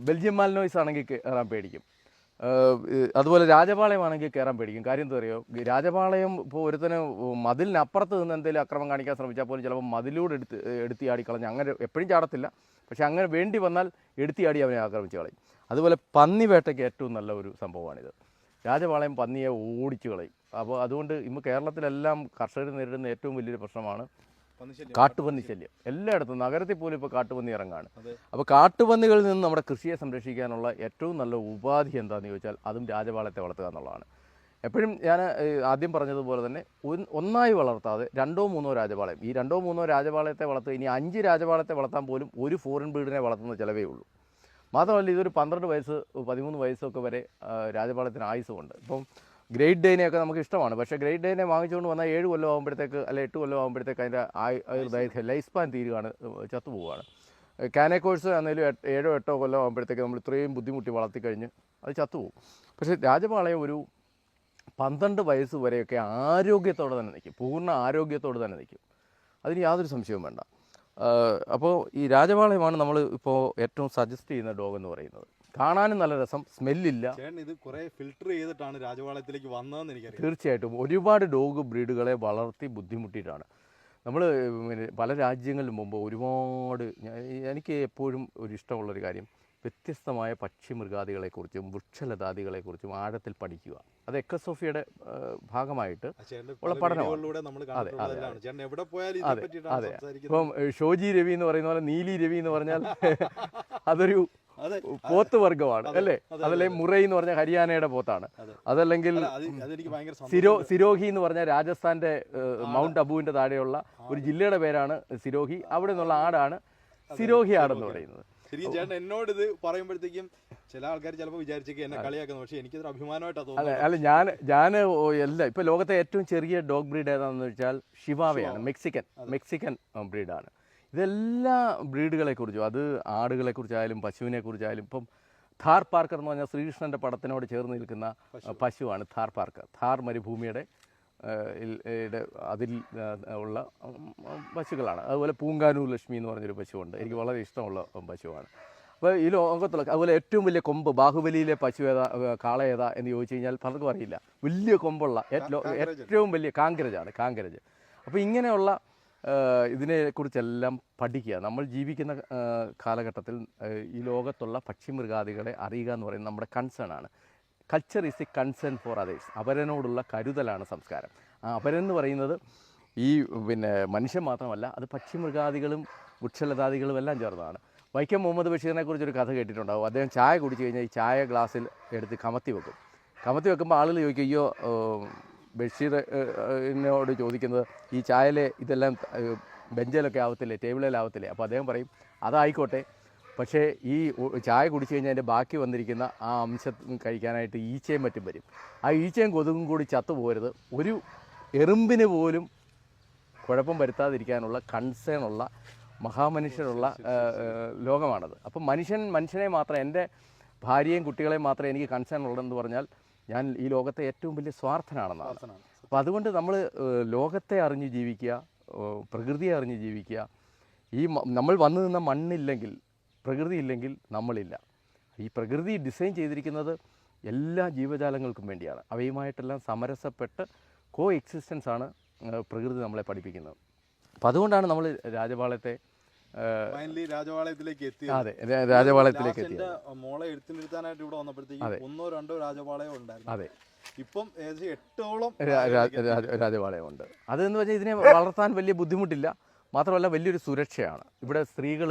ബെൽജിയം മാലിനോയ്സ് ആണെങ്കിൽ കയറാൻ പേടിക്കും. അതുപോലെ രാജപാളയമാണെങ്കിൽ കയറാൻ പേടിക്കും. കാര്യം എന്താ പറയുക രാജപാളയം ഇപ്പോൾ ഒരുത്തന് മതിലിനപ്പുറത്ത് നിന്ന് എന്തെങ്കിലും അക്രമം കാണിക്കാൻ ശ്രമിച്ചാൽ പോലും ചിലപ്പോൾ മതിലൂടെ എടുത്ത് എടുത്തി ആടിക്കളഞ്ഞ് അങ്ങനെ എപ്പോഴും ചാടത്തില്ല. പക്ഷേ അങ്ങനെ വേണ്ടി വന്നാൽ എടുത്തിയാടി അവനെ ആക്രമിച്ച് കളയും. അതുപോലെ പന്നി വേട്ടയ്ക്ക് ഏറ്റവും നല്ല ഒരു സംഭവമാണിത്. രാജപാളയം പന്നിയെ ഓടിച്ചു കളയും. അപ്പോൾ അതുകൊണ്ട് ഇന്ന് കേരളത്തിലെല്ലാം കർഷകർ നേരിടുന്ന ഏറ്റവും വലിയൊരു പ്രശ്നമാണ് കാട്ടുപന്നി ശല്യം. എല്ലായിടത്തും നഗരത്തിൽ പോലും ഇപ്പോൾ കാട്ടുപന്നി ഇറങ്ങാണ്. അപ്പോൾ കാട്ടുപന്നികളിൽ നിന്ന് നമ്മുടെ കൃഷിയെ സംരക്ഷിക്കാനുള്ള ഏറ്റവും നല്ല ഉപാധി എന്താണെന്ന് ചോദിച്ചാൽ അതും രാജപാളയത്തെ വളർത്തുക എന്നുള്ളതാണ്. എപ്പോഴും ഞാൻ ആദ്യം പറഞ്ഞതുപോലെ തന്നെ ഒന്നായി വളർത്താതെ രണ്ടോ മൂന്നോ രാജപാളയം ഈ രണ്ടോ മൂന്നോ രാജപാളയത്തെ വളർത്തുക ഇനി അഞ്ച് രാജപാളയത്തെ വളർത്താൻ പോലും ഒരു ഫോറിൻ ബ്രീഡിനെ വളർത്തുന്ന ചിലവേ ഉള്ളൂ. മാത്രമല്ല ഇതൊരു പന്ത്രണ്ട് വയസ്സ് പതിമൂന്ന് വയസ്സൊക്കെ വരെ രാജപാളയത്തിന് ആയുസ്സുമുണ്ട്. ഇപ്പം ഗ്രേറ്റ് ഡേനെയൊക്കെ നമുക്ക് ഇഷ്ടമാണ്. പക്ഷേ ഗ്രേറ്റ് ഡേനെ വാങ്ങിച്ചുകൊണ്ട് വന്നാൽ ഏഴ് കൊല്ലം ആകുമ്പോഴത്തേക്ക് അല്ലെ എട്ട് കൊല്ലം ആകുമ്പോഴത്തേക്ക് അതിന്റെ ആയുർദൈർഘ്യം ലൈഫ് സ്പാൻ തീരുകയാണ് ചത്തുപോവുകയാണ് കാനക്കോഴ്സ് എട്ട്- ഏഴോ എട്ടോ കൊല്ലം ആകുമ്പോഴത്തേക്ക് നമ്മൾ ഇത്രയും ബുദ്ധിമുട്ടി വളർത്തി കഴിഞ്ഞ് അത് ചത്തുപോകും പക്ഷേ രാജപാളയം ഒരു പന്ത്രണ്ട് വയസ്സ് വരെയൊക്കെ ആരോഗ്യത്തോടെ തന്നെ നിൽക്കും. പൂർണ ആരോഗ്യത്തോടെ തന്നെ നിൽക്കും. അതിന് യാതൊരു സംശയവും വേണ്ട. അപ്പോൾ ഈ രാജപാളയമാണ് നമ്മൾ ഇപ്പോൾ ഏറ്റവും സജസ്റ്റ് ചെയ്യുന്ന ഡോഗ് എന്ന് പറയുന്നത്. കാണാനും നല്ല രസം സ്മെല്ലില്ല. ഇത് കുറെ ഫിൽട്ടർ ചെയ്തിട്ടാണ് രാജവാളയത്തിലേക്ക് വന്നതെന്ന് എനിക്കറിയാം. തീർച്ചയായിട്ടും ഒരുപാട് ഡോഗ് ബ്രീഡുകളെ വളർത്തി ബുദ്ധിമുട്ടിയിട്ടാണ്. നമ്മൾ പല രാജ്യങ്ങളിലും മുമ്പ് ഒരുപാട് എനിക്ക് എപ്പോഴും ഒരു ഇഷ്ടമുള്ളൊരു കാര്യം വ്യത്യസ്തമായ പക്ഷി മൃഗാദികളെക്കുറിച്ചും വൃക്ഷലതാദികളെക്കുറിച്ചും ആഴത്തിൽ പഠിക്കുക. അത് എക്കസോഫിയുടെ ഭാഗമായിട്ട് ഉള്ള പഠനങ്ങളിലൂടെ പഠനമാണ്. അതെ അതെ, അതെ. ഇപ്പം ഷോജി രവി എന്ന് പറയുന്ന പോലെ നീലി രവി എന്ന് പറഞ്ഞാൽ *laughs* അതൊരു അതെ പോത്ത് വർഗമാണ് അല്ലേ? അതെ, അതല്ലേ മുറൈ എന്ന് പറഞ്ഞ ഹരിയാനയുടെ പോത്താണ്. അതല്ലെങ്കിൽ അല്ല, അത് സിരോ സിരോഹി എന്ന് പറഞ്ഞ രാജസ്ഥാന്റെ മൗണ്ട് അബുവിന്റെ താഴെയുള്ള ഒരു ജില്ലയുടെ പേരാണ് സിരോഹി. അവിടെ നിന്നുള്ള ആടാണ് സിരോഹി ആടെന്ന് പറയുന്നത്. ശരിക്കും ചേട്ടൻ എന്നോട് ഇത് പറയുമ്പോഴത്തേക്കും ചില ആൾക്കാർ ചിലപ്പോൾ വിചാരിച്ചേക്ക് എന്നെ കളിയാക്കുന്നു. പക്ഷെ എനിക്കതൊരു അഭിമാനമായിട്ടാണ് അല്ല തോന്നുന്നത്. അല്ല ഞാൻ ഞാൻ എല്ലാ ഇപ്പൊ ലോകത്തെ ഏറ്റവും ചെറിയ ഡോഗ് ബ്രീഡ് ഏതാണെന്ന് വെച്ചാൽ ഷിവാവയാണ് മെക്സിക്കൻ മെക്സിക്കൻ ബ്രീഡാണ്. ഇതെല്ലാ ബ്രീഡുകളെ കുറിച്ചും അത് ആടുകളെ കുറിച്ചായാലും പശുവിനെ കുറിച്ചായാലും ഇപ്പം ഥാർ പാർക്കർ എന്ന് പറഞ്ഞാൽ ശ്രീകൃഷ്ണന്റെ പടത്തിനോട് ചേർന്ന് നിൽക്കുന്ന പശുവാണ് ഥാർ പാർക്കർ. ഥാർ മരുഭൂമിയുടെ അതിൽ ഉള്ള പശുക്കളാണ്. അതുപോലെ പൂങ്കാനൂർ ലക്ഷ്മി എന്ന് പറഞ്ഞൊരു പശുവുണ്ട്. എനിക്ക് വളരെ ഇഷ്ടമുള്ള പശുവാണ്. അപ്പോൾ ഈ ലോകത്തുള്ള അതുപോലെ ഏറ്റവും വലിയ കൊമ്പ് ബാഹുബലിയിലെ പശു ഏതാ കാള ഏതാ എന്ന് ചോദിച്ചു കഴിഞ്ഞാൽ പലർക്കും അറിയില്ല. വലിയ കൊമ്പുള്ള ഏറ്റ് ഏറ്റവും വലിയ കാങ്കരജാണ് കാങ്കരജ്. അപ്പോൾ ഇങ്ങനെയുള്ള ഇതിനെക്കുറിച്ചെല്ലാം പഠിക്കുക. നമ്മൾ ജീവിക്കുന്ന കാലഘട്ടത്തിൽ ഈ ലോകത്തുള്ള പക്ഷിമൃഗാദികളെ അറിയുക എന്ന് പറയുന്നത് നമ്മുടെ കൺസേൺ ആണ്. Culture is a concern for others അവരനോടുള്ള കരുതലാണ് സംസ്കാരം. എന്ന് പറയുന്നത് ഈ പിന്നെ മനുഷ്യൻ മാത്രമല്ല അത് പക്ഷിമൃഗാദികളും വൃക്ഷലതാദികളും എല്ലാം ചേർന്നതാണ്. വൈക്കം മുഹമ്മദ് ബഷീറിനെ കുറിച്ചൊരു കഥ കേട്ടിട്ടുണ്ടാവും. അദ്ദേഹം ചായ കുടിച്ചു കഴിഞ്ഞാൽ ഈ ചായ ഗ്ലാസ്സിൽ എടുത്ത് കമത്തി വെക്കും. കമത്തി വെക്കുമ്പോൾ ആളുകൾ ചോദിക്കും അയ്യോ എന്നോട് ചോദിക്കുന്നത് ഈ ചായയിലെ ഇതെല്ലാം ബെഞ്ചിലൊക്കെ ആവത്തില്ലേ ടേബിളിലാവത്തില്ലേ അപ്പോൾ അദ്ദേഹം പറയും അതായിക്കോട്ടെ. പക്ഷേ ഈ ചായ കുടിച്ചു കഴിഞ്ഞാൽ അതിന്റെ ബാക്കി വന്നിരിക്കുന്ന ആ അംശം കഴിക്കാനായിട്ട് ഈച്ചയും മറ്റും വരും. ആ ഈച്ചയും കൊതുകും കൂടി ചത്തുപോകരുത് ഒരു എറുമ്പിന് പോലും കുഴപ്പം വരുത്താതിരിക്കാനുള്ള കൺസേൺ ഉള്ള മഹാമനുഷ്യരുള്ള ലോകമാണത്. അപ്പം മനുഷ്യൻ മനുഷ്യനെ മാത്രം എന്റെ ഭാര്യയും കുട്ടികളെയും മാത്രമേ എനിക്ക് കൺസേൺ ഉള്ളതെന്ന് പറഞ്ഞാൽ ഞാൻ ഈ ലോകത്തെ ഏറ്റവും വലിയ സ്വാർത്ഥനാണെന്നാണ്. അപ്പം അപ്പോൾ അതുകൊണ്ട് നമ്മൾ ലോകത്തെ അറിഞ്ഞ് ജീവിക്കുക പ്രകൃതിയെ അറിഞ്ഞ് ജീവിക്കുക. ഈ നമ്മൾ വന്നു നിന്ന മണ്ണില്ലെങ്കിൽ പ്രകൃതി ഇല്ലെങ്കിൽ നമ്മളില്ല. ഈ പ്രകൃതി ഡിസൈൻ ചെയ്തിരിക്കുന്നത് എല്ലാ ജീവജാലങ്ങൾക്കും വേണ്ടിയാണ്. അവയുമായിട്ടെല്ലാം സമരസപ്പെട്ട് കോ എക്സിസ്റ്റൻസ് ആണ് പ്രകൃതി നമ്മളെ പഠിപ്പിക്കുന്നത്. അപ്പം അതുകൊണ്ടാണ് നമ്മൾ രാജപാളയത്തെ രാജവാളയത്തിലേക്ക് എത്തി. അതെ രാജപാളയത്തിലേക്ക് എത്തി. മോളെ എഴുത്തിനിരുത്താനായിട്ട് ഇവിടെ വന്നപ്പോഴത്തേക്ക് ഒന്നോ രണ്ടോ രാജപാളയോ ഉണ്ടായിരുന്നു. അതെ. ഇപ്പം ഏകദേശം എട്ടോളം രാജപാളയമുണ്ട് അതെന്ന് പറഞ്ഞാൽ ഇതിനെ വളർത്താൻ വലിയ ബുദ്ധിമുട്ടില്ല. മാത്രമല്ല വലിയൊരു സുരക്ഷയാണ്. ഇവിടെ സ്ത്രീകൾ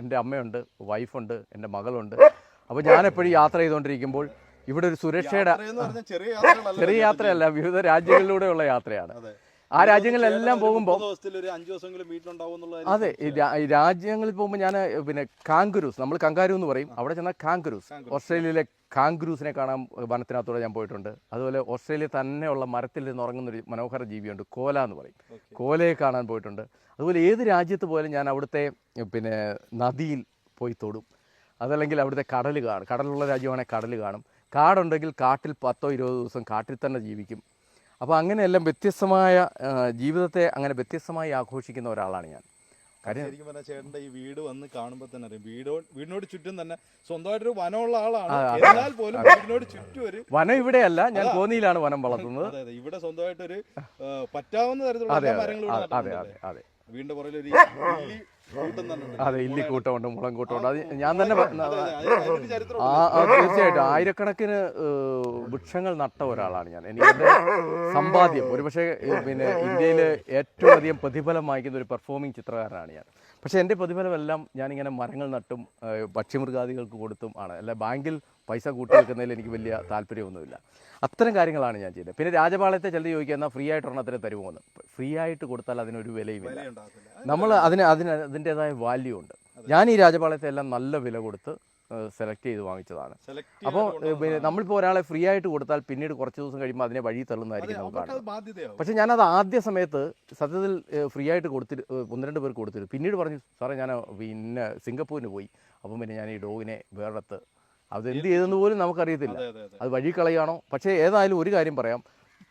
എന്റെ അമ്മയുണ്ട് വൈഫുണ്ട് എന്റെ മകളുണ്ട്. അപ്പോൾ ഞാനെപ്പോഴും യാത്ര ചെയ്തുകൊണ്ടിരിക്കുമ്പോൾ ഇവിടെ ഒരു സുരക്ഷയുടെ ചെറിയ യാത്രയല്ല വിവിധ രാജ്യങ്ങളിലൂടെയുള്ള യാത്രയാണ്. ആ രാജ്യങ്ങളിലെല്ലാം പോകുമ്പോൾ അതെ രാജ്യങ്ങളിൽ പോകുമ്പോൾ ഞാൻ പിന്നെ കാങ്കുരൂസ് നമ്മൾ കങ്കാരു എന്ന് പറയും. അവിടെ ചെന്നാൽ കാങ്കുരൂസ് ഓസ്ട്രേലിയയിലെ കാങ്കുരൂസിനെ കാണാൻ വനത്തിനകത്തൂടെ ഞാൻ പോയിട്ടുണ്ട്. അതുപോലെ ഓസ്ട്രേലിയ തന്നെയുള്ള മരത്തിൽ നിന്ന് ഉറങ്ങുന്ന ഒരു മനോഹര ജീവിയുണ്ട് കോല എന്ന് പറയും. കോലയെ കാണാൻ പോയിട്ടുണ്ട്. അതുപോലെ ഏത് രാജ്യത്ത് പോയാലും ഞാൻ അവിടുത്തെ പിന്നെ നദിയിൽ പോയി തൊടും. അതല്ലെങ്കിൽ അവിടുത്തെ കടൽ കാണും. കടലുള്ള രാജ്യമാണെങ്കിൽ കടൽ കാണും. കാടുണ്ടെങ്കിൽ കാട്ടിൽ പത്തോ ഇരുപതോ ദിവസം കാട്ടിൽ തന്നെ ജീവിക്കും. അപ്പോൾ അങ്ങനെയെല്ലാം വ്യത്യസ്തമായ ജീവിതത്തെ അങ്ങനെ വ്യത്യസ്തമായി ആഘോഷിക്കുന്ന ഒരാളാണ് ഞാൻ. കാര്യം ശരിക്കും പറഞ്ഞാൽ ചേട്ടന്റെ ഈ വീട് വന്ന് കാണുമ്പോൾ തന്നെ അറിയാം. വീടോ വീടിനോട് ചുറ്റും തന്നെ സ്വന്തമായിട്ടൊരു വനമുള്ള ആളാണ്. എന്നാൽ പോലും വീടിനോട് ചുറ്റും ഒരു വനം ഇവിടെയല്ല. ഞാൻ കോന്നിയിലാണ് വനം വളർത്തുന്നത്. ഇവിടെ സ്വന്തമായിട്ടൊരു പറ്റാവുന്ന തരത്തിലുള്ള മരങ്ങളും അതെ അതെ അതെ. അതെ പുറകിൽ ഒരു ഇല്ലി കൂട്ടം തന്നെ ഉണ്ട്. അതെ ഇല്ലിക്കൂട്ടമുണ്ട് മുളം കൂട്ടമുണ്ട് അത് ഞാൻ തന്നെ പ- അതെ, അതെ, അതിന് ചരിത്രം ആ ആ, തീർച്ചയായിട്ടും. ആയിരക്കണക്കിന് ഏഹ്, വൃക്ഷങ്ങൾ നട്ട ഒരാളാണ് ഞാൻ. എനിക്ക് എന്റെ സമ്പാദ്യം ഒരുപക്ഷെ ഏഹ്, പിന്നെ ഇന്ത്യയിൽ ഏറ്റവും അധികം പ്രതിഫലം വാങ്ങിക്കുന്ന ഒരു പെർഫോമിംഗ് ചിത്രകാരനാണ് ഞാൻ. പക്ഷെ എന്റെ പ്രതിഫലമെല്ലാം ഞാനിങ്ങനെ മരങ്ങൾ നട്ടും ഏഹ്, പക്ഷിമൃഗാദികൾക്ക് കൊടുത്തും ആണ്. അല്ല ബാങ്കിൽ പൈസ കൂട്ടി വെക്കുന്നതിൽ എനിക്ക് വലിയ താല്പര്യമൊന്നുമില്ല. അത്തരം കാര്യങ്ങളാണ് ഞാൻ ചെയ്യുന്നത്. പിന്നെ രാജപാളയത്തെ ചിലർ ചോദിക്കുക എന്നാൽ ഫ്രീ ആയിട്ട് ഒരെണ്ണത്തിന് തരുമോന്ന്. ഫ്രീ ആയിട്ട് കൊടുത്താൽ അതിനൊരു വിലയുമില്ല. നമ്മൾ അതിന് അതിന് അതിന്റെതായ വാല്യൂ ഉണ്ട്. ഞാൻ ഈ രാജപാളയത്തെ എല്ലാം നല്ല വില കൊടുത്ത് സെലക്ട് ചെയ്ത് വാങ്ങിച്ചതാണ്. അപ്പോൾ പിന്നെ നമ്മളിപ്പോൾ ഒരാളെ ഫ്രീ ആയിട്ട് കൊടുത്താൽ പിന്നീട് കുറച്ച് ദിവസം കഴിയുമ്പോൾ അതിനെ വഴി തള്ളുന്നതായിരിക്കും നമുക്ക് കാണുന്നത്. പക്ഷേ ഞാനത് ആദ്യ സമയത്ത് സത്യത്തിൽ ഫ്രീ ആയിട്ട് കൊടുത്തിട്ട് ഒന്ന് രണ്ട് പേർ കൊടുത്തിട്ട് പിന്നീട് പറഞ്ഞു സാറേ ഞാൻ പിന്നെ സിംഗപ്പൂരിന് പോയി. അപ്പം പിന്നെ ഞാൻ ഈ ഡോഗിനെ വേറെടുത്ത് അത് എന്ത് ചെയ്തെന്ന് പോലും നമുക്കറിയത്തില്ല. അതെ വഴി കളയാണോ? പക്ഷേ ഏതായാലും ഒരു കാര്യം പറയാം.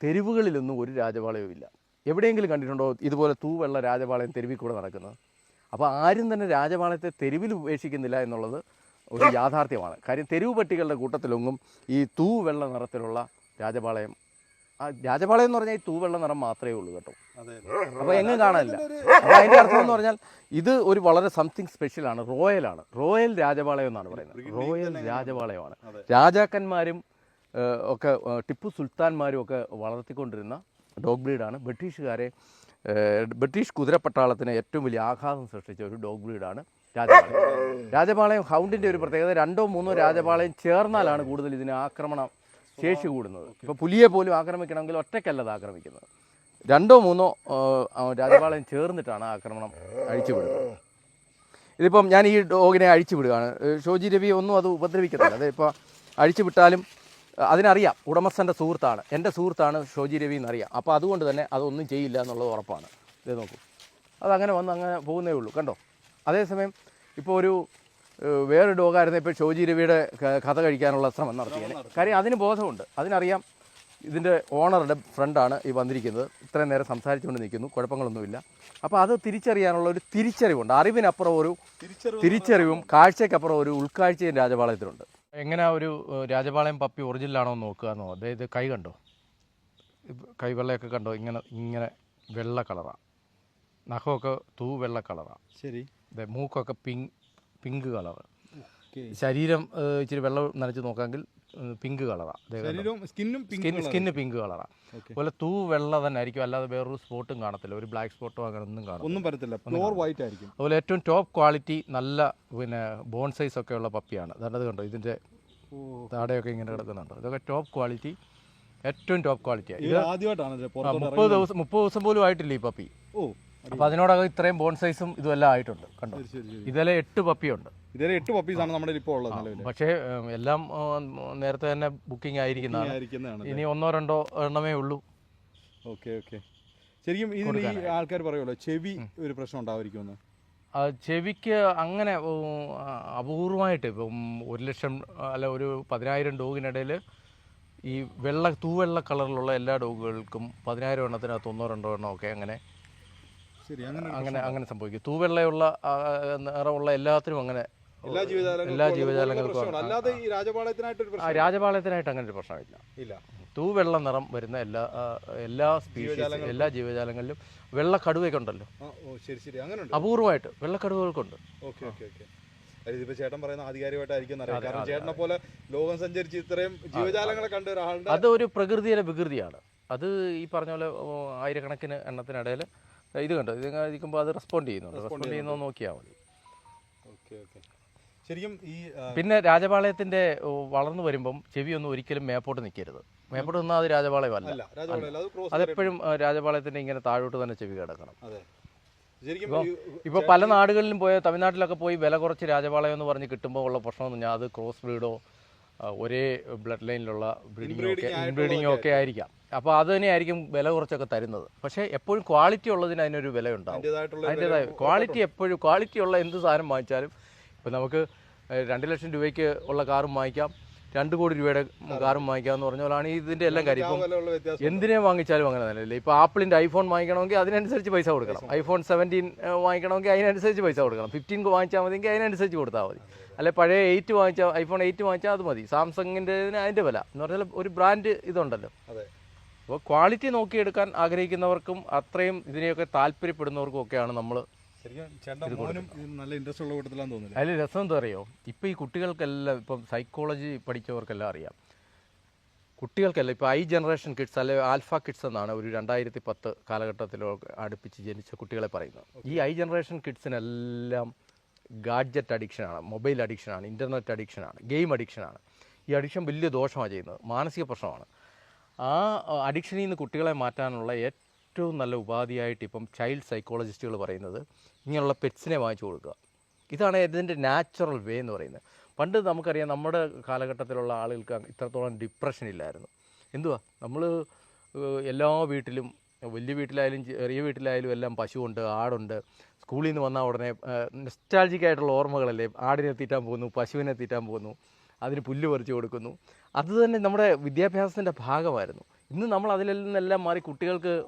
തെരുവുകളിലൊന്നും ഒരു രാജപാളയവും ഇല്ല എവിടെയെങ്കിലും കണ്ടിട്ടുണ്ടോ ഇതുപോലെ തൂവെള്ള രാജപാളയം തെരുവിൽ കൂടെ നടക്കുന്നത്? അപ്പോൾ ആരും തന്നെ രാജപാളയത്തെ തെരുവിൽ ഉപേക്ഷിക്കുന്നില്ല എന്നുള്ളത് ഒരു യാഥാർത്ഥ്യമാണ്. കാര്യം തെരുവ് പട്ടികളുടെ കൂട്ടത്തിലൊന്നും ഈ തൂവെള്ള നിറത്തിലുള്ള രാജപാളയം ആ രാജപാളയം എന്ന് പറഞ്ഞാൽ ഈ തൂവെള്ള നിറം മാത്രമേ ഉള്ളൂ കേട്ടോ. അപ്പോൾ എങ്ങും കാണാനില്ല. അപ്പോൾ അതിന്റെ അർത്ഥം എന്ന് പറഞ്ഞാൽ ഇത് ഒരു വളരെ സംതിങ് സ്പെഷ്യൽ ആണ് റോയൽ ആണ്. റോയൽ രാജപാളയം എന്നാണ് പറയുന്നത്. റോയൽ രാജപാളയമാണ്. രാജാക്കന്മാരും ഒക്കെ ടിപ്പു സുൽത്താൻമാരും ഒക്കെ വളർത്തിക്കൊണ്ടിരുന്ന ഡോഗ് ബ്രീഡാണ്. ബ്രിട്ടീഷുകാരെ ബ്രിട്ടീഷ് കുതിരപ്പട്ടാളത്തിന് ഏറ്റവും വലിയ ആഘാതം സൃഷ്ടിച്ച ഒരു ഡോഗ് ബ്രീഡാണ് രാജപാളയം. രാജപാളയം ഹൗണ്ടിന്റെ ഒരു പ്രത്യേകത രണ്ടോ മൂന്നോ രാജപാളയം ചേർന്നാലാണ് കൂടുതൽ ഇതിന് ആക്രമണം ശേഷി കൂടുന്നത്. ഇപ്പോൾ പുലിയെ പോലും ആക്രമിക്കണമെങ്കിൽ ഒറ്റയ്ക്കല്ല അത് ആക്രമിക്കുന്നത്. രണ്ടോ മൂന്നോ രാജപാളയം ചേർന്നിട്ടാണ് ആക്രമണം അഴിച്ചുവിടുന്നത്. ഇതിപ്പം ഞാൻ ഈ ഡോഗിനെ അഴിച്ചു വിടുകയാണ് ഏഹ് ഷോജി രവി ഒന്നും അത് ഉപദ്രവിക്കുന്നില്ല അത് ഇപ്പോൾ അഴിച്ചു വിട്ടാലും അഹ് അതിനറിയാം ഉടമസ്ഥന്റെ സുഹൃത്താണ്. എന്റെ സുഹൃത്താണ് ഷോജി രവി എന്നറിയാം. അപ്പോൾ അതുകൊണ്ട് തന്നെ അതൊന്നും ചെയ്യില്ല എന്നുള്ളത് ഉറപ്പാണ്. ഇത് നോക്കൂ. അതങ്ങനെ വന്ന് അങ്ങനെ പോകുന്നേ ഉള്ളൂ. കണ്ടോ? അതേസമയം ഇപ്പോൾ ഒരു ഏഹ് വേറെ ഡോഗായിരുന്നു ഇപ്പോൾ ഷോജി രവിയുടെ കഥ കഴിക്കാനുള്ള ശ്രമം നടത്തിയത്. കാര്യം അതിന് ബോധമുണ്ട്. അതിനറിയാം ഇതിന്റെ ഓണറുടെ ഫ്രണ്ടാണ് ഈ വന്നിരിക്കുന്നത്. ഇത്രയും നേരം സംസാരിച്ചുകൊണ്ട് നിൽക്കുന്നു. കുഴപ്പങ്ങളൊന്നുമില്ല. അപ്പോൾ അത് തിരിച്ചറിയാനുള്ള ഒരു തിരിച്ചറിവുണ്ട്. അറിവിനപ്പുറം ഒരു തിരിച്ചറിവും കാഴ്ചയ്ക്കപ്പുറം ഒരു ഉൾക്കാഴ്ചയും രാജപാളയത്തിലുണ്ട്. എങ്ങനെ ഒരു രാജപാളയം പപ്പി ഒറിജിനലാണോ എന്ന് നോക്കുക എന്നോ? അതായത് കൈ കണ്ടോ? കൈവെള്ളയൊക്കെ കണ്ടോ? ഇങ്ങനെ ഇങ്ങനെ വെള്ള കളറാണ് നഖമൊക്കെ തൂ വെള്ള കളറാണ് ശരി. അതെ മൂക്കൊക്കെ പിങ്ക് പിങ്ക് കളറ് ശരീരം ഇച്ചിരി വെള്ളം നനച്ച് നോക്കാമെങ്കിൽ പിങ്ക് കളറാണ് സ്കിന്നും പിങ്ക് സ്കിൻ സ്കിന്ന് പിങ്ക് കളറാണ്. അതുപോലെ തൂ വെള്ള തന്നെ ആയിരിക്കും. അല്ലാതെ വേറൊരു സ്പോട്ടും കാണത്തില്ല. ഒരു ബ്ലാക്ക് സ്പോട്ടോ അങ്ങനെ ഒന്നും കാണത്തില്ല. ഒന്നും പറ്റത്തില്ല. വൈറ്റ് ആയിരിക്കും. അതുപോലെ ഏറ്റവും ടോപ്പ് ക്വാളിറ്റി നല്ല പിന്നെ ബോൺ സൈസ് ഒക്കെ ഉള്ള പപ്പിയാണ്. നല്ലത് കണ്ടോ? ഇതിന്റെ താടയൊക്കെ ഇങ്ങനെ കിടക്കുന്നുണ്ട്. ഇതൊക്കെ ടോപ്പ് ക്വാളിറ്റി ഏറ്റവും ടോപ്പ് ക്വാളിറ്റിയാണ് മുപ്പത് ദിവസം മുപ്പത് ദിവസം പോലും ആയിട്ടില്ല ഈ പപ്പി. ഓ. അപ്പോൾ അതിനോടകം ഇത്രയും ബോൺ സൈസും ഇതുമെല്ലാം ആയിട്ടുണ്ട്. കണ്ടോ? ഇതിലെ എട്ട് പപ്പിയുണ്ട്. ഇതിലെ എട്ട് പപ്പീസ് ആണ് നമ്മുടെ ഇപ്പോൾ ഉള്ളത് നിലവിൽ പക്ഷേ എല്ലാം നേരത്തെ തന്നെ ബുക്കിംഗ് ആയിരിക്കുന്നതാണ്. ഇനി ഒന്നോ രണ്ടോ എണ്ണമേ ഉള്ളൂ. Okay okay. ശരിക്കും ഇതിന് ഈ ആൾക്കാർ പറയുമല്ലോ ചെവി ഒരു പ്രശ്നം ഉണ്ടാവായിരിക്കുമെന്ന് ചെവിക്ക് അങ്ങനെ അപൂർവമായിട്ട് ഇപ്പം ഒരു ലക്ഷം അല്ല ഒരു പതിനായിരം ഡോഗിനിടയിൽ ഈ വെള്ള തൂവെള്ള കളറിലുള്ള എല്ലാ ഡോഗുകൾക്കും പതിനായിരം എണ്ണത്തിനകത്ത് ഒന്നോ രണ്ടോ എണ്ണമൊക്കെ അങ്ങനെ അങ്ങനെ അങ്ങനെ സംഭവിക്കും. തൂവെള്ളയുള്ള നിറമുള്ള എല്ലാത്തിനും അങ്ങനെ എല്ലാ ജീവജാലങ്ങൾക്കും. അല്ലാതെ ഈ രാജപാളയത്തിനായിട്ട് അങ്ങനെ ഒരു പ്രശ്നമില്ല. ഇല്ല. തൂവെള്ള നിറം വരുന്ന എല്ലാ എല്ലാ സ്പീഷീസ് എല്ലാ ജീവജാലങ്ങളിലും വെള്ള കടുവയൊക്കെ ഉണ്ടല്ലോ ഓ ശരി ശരി. അങ്ങനെ ഉണ്ട് അപൂർവമായിട്ട് വെള്ള കടുവകൾക്കുണ്ട് ഓക്കെ ഓക്കെ. ഓക്കെ ഇതിപ്പോ ചേട്ടൻ പറയുന്ന ആധികാരികമായിട്ടായിരിക്കും അറിയാം. കാരണം ചേട്ടനെ പോലെ ലോകം സഞ്ചരിച്ച് ഇത്രയും ജീവജാലങ്ങളെ കണ്ട ഒരാളുടെ അത് ഒരു പ്രകൃതിയുടെ വികൃതിയാണ്. അത് ഈ പറഞ്ഞ പോലെ ആയിരക്കണക്കിന് എണ്ണത്തിനിടയിൽ ഇത് കണ്ടോ? ഇത് ഇരിക്കുമ്പോൾ അത് റെസ്പോണ്ട് ചെയ്യുന്നുണ്ട്. റെസ്പോണ്ട് ചെയ്യുന്നത് നോക്കിയാൽ മതി. ഓക്കെ ഓക്കെ ശരിക്കും ഈ പിന്നെ രാജപാളയത്തിന്റെ വളർന്നു വരുമ്പം ചെവിയൊന്നും ഒരിക്കലും മേപ്പോട്ട് നിൽക്കരുത് മേപ്പോട്ട് നിന്നാൽ അത് രാജപാളയമല്ല. അതെപ്പോഴും രാജപാളയത്തിന്റെ ഇങ്ങനെ താഴോട്ട് തന്നെ ചെവി കിടക്കണം. ഇപ്പോൾ പല നാടുകളിലും പോയ തമിഴ്നാട്ടിലൊക്കെ പോയി വില കുറച്ച് രാജപാളയം എന്ന് പറഞ്ഞ് കിട്ടുമ്പോൾ ഉള്ള പ്രശ്നം ഞാൻ അത് ക്രോസ് ബ്രീഡോ ഒരേ ബ്ലഡ് ലൈനിലുള്ള ബ്രീഡിങ്ങോ ഒക്കെ ഇൻബ്രീഡിങ്ങോ ഒക്കെ ആയിരിക്കാം. അപ്പോൾ അത് തന്നെയായിരിക്കും വില കുറച്ചൊക്കെ തരുന്നത്. പക്ഷേ എപ്പോഴും ക്വാളിറ്റി ഉള്ളതിന് അതിനൊരു വില ഉണ്ടാവും അതിന്റെതായ ക്വാളിറ്റി എപ്പോഴും ക്വാളിറ്റി ഉള്ള എന്ത് സാധനം വാങ്ങിച്ചാലും ഇപ്പം നമുക്ക് രണ്ട് ലക്ഷം രൂപയ്ക്ക് ഉള്ള കാറും വാങ്ങിക്കാം. രണ്ട് കോടി രൂപയുടെ കാറും വാങ്ങിക്കാം എന്ന് പറഞ്ഞ പോലാണ് ഇതിന്റെ എല്ലാം കാര്യം. ഇപ്പം എന്തിനെ വാങ്ങിച്ചാലും അങ്ങനെ തന്നെയല്ലേ? ഇപ്പോൾ ആപ്പിളിന്റെ ഐഫോൺ വാങ്ങിക്കണമെങ്കിൽ അതിനനുസരിച്ച് പൈസ കൊടുക്കണം. ഐഫോൺ സെവന്റീൻ വാങ്ങിക്കണമെങ്കിൽ അതിനനുസരിച്ച് പൈസ കൊടുക്കണം. ഫിഫ്റ്റീൻ വാങ്ങിച്ചാൽ മതിയെങ്കിൽ അതിനനുസരിച്ച് കൊടുത്താൽ മതി. അല്ലെ പഴയ എയ്റ്റ് വാങ്ങിച്ചാൽ ഐഫോൺ എയ്റ്റ് വാങ്ങിച്ചാൽ അത് മതി. സാംസങ്ങിന്റെ അതിന്റെ വില. എന്ന് പറഞ്ഞാൽ ഒരു ബ്രാൻഡ് ഇതുണ്ടല്ലോ. അപ്പോൾ ക്വാളിറ്റി നോക്കിയെടുക്കാൻ ആഗ്രഹിക്കുന്നവർക്കും അത്രയും ഇതിനെയൊക്കെ താല്പര്യപ്പെടുന്നവർക്കും ഒക്കെയാണ് നമ്മൾ അതിൽ രസം എന്താ അറിയോ? ഇപ്പം ഈ കുട്ടികൾക്കെല്ലാം ഇപ്പം സൈക്കോളജി പഠിച്ചവർക്കെല്ലാം അറിയാം. കുട്ടികൾക്കെല്ലാം ഇപ്പോൾ ഐ ജനറേഷൻ കിഡ്സ് അല്ലെ ആൽഫ കിഡ്സ് എന്നാണ് ഒരു രണ്ടായിരത്തി പത്ത് കാലഘട്ടത്തിലോ അടുപ്പിച്ച് ജനിച്ച കുട്ടികളെ പറയുന്നത്. ഈ ഐ ജനറേഷൻ കിഡ്സിനെല്ലാം ഗാഡ്ജറ്റ് അഡിക്ഷനാണ് മൊബൈൽ അഡിക്ഷനാണ് ഇന്റർനെറ്റ് അഡിക്ഷനാണ് ഗെയിം അഡിക്ഷനാണ് ഈ അഡിക്ഷൻ വലിയ ദോഷമാണ് ചെയ്യുന്നത് മാനസിക പ്രശ്നമാണ്. ആ അഡിക്ഷനിൽ നിന്ന് കുട്ടികളെ മാറ്റാനുള്ള ഏറ്റവും നല്ല ഉപാധിയായിട്ട് ഇപ്പം ചൈൽഡ് സൈക്കോളജിസ്റ്റുകൾ പറയുന്നത് ഇങ്ങനെയുള്ള പെറ്റ്സിനെ വാങ്ങിച്ചു കൊടുക്കുക. ഇതാണ് ഇതിന്റെ നാച്ചുറൽ വേ എന്ന് പറയുന്നത്. പണ്ട് നമുക്കറിയാം നമ്മുടെ കാലഘട്ടത്തിലുള്ള ആളുകൾക്ക് ഇത്രത്തോളം ഡിപ്രഷൻ ഇല്ലായിരുന്നു. എന്തുവാ? നമ്മൾ എല്ലാ വീട്ടിലും വലിയ വീട്ടിലായാലും ചെറിയ വീട്ടിലായാലും എല്ലാം പശുവുണ്ട് ആടുണ്ട്. സ്കൂളിൽ നിന്ന് വന്നാൽ ഉടനെ നെസ്റ്റാൾജിക്കായിട്ടുള്ള ഓർമ്മകളല്ലേ? ആടിനെ തീറ്റാൻ പോകുന്നു പശുവിനെ തീറ്റാൻ പോകുന്നു. അതിന് പുല്ല് പറിച്ചു കൊടുക്കുന്നു. അത് തന്നെ നമ്മുടെ വിദ്യാഭ്യാസത്തിന്റെ ഭാഗമായിരുന്നു. ഇന്ന് നമ്മൾ അതിൽ നിന്നെല്ലാം മാറി കുട്ടികൾക്ക്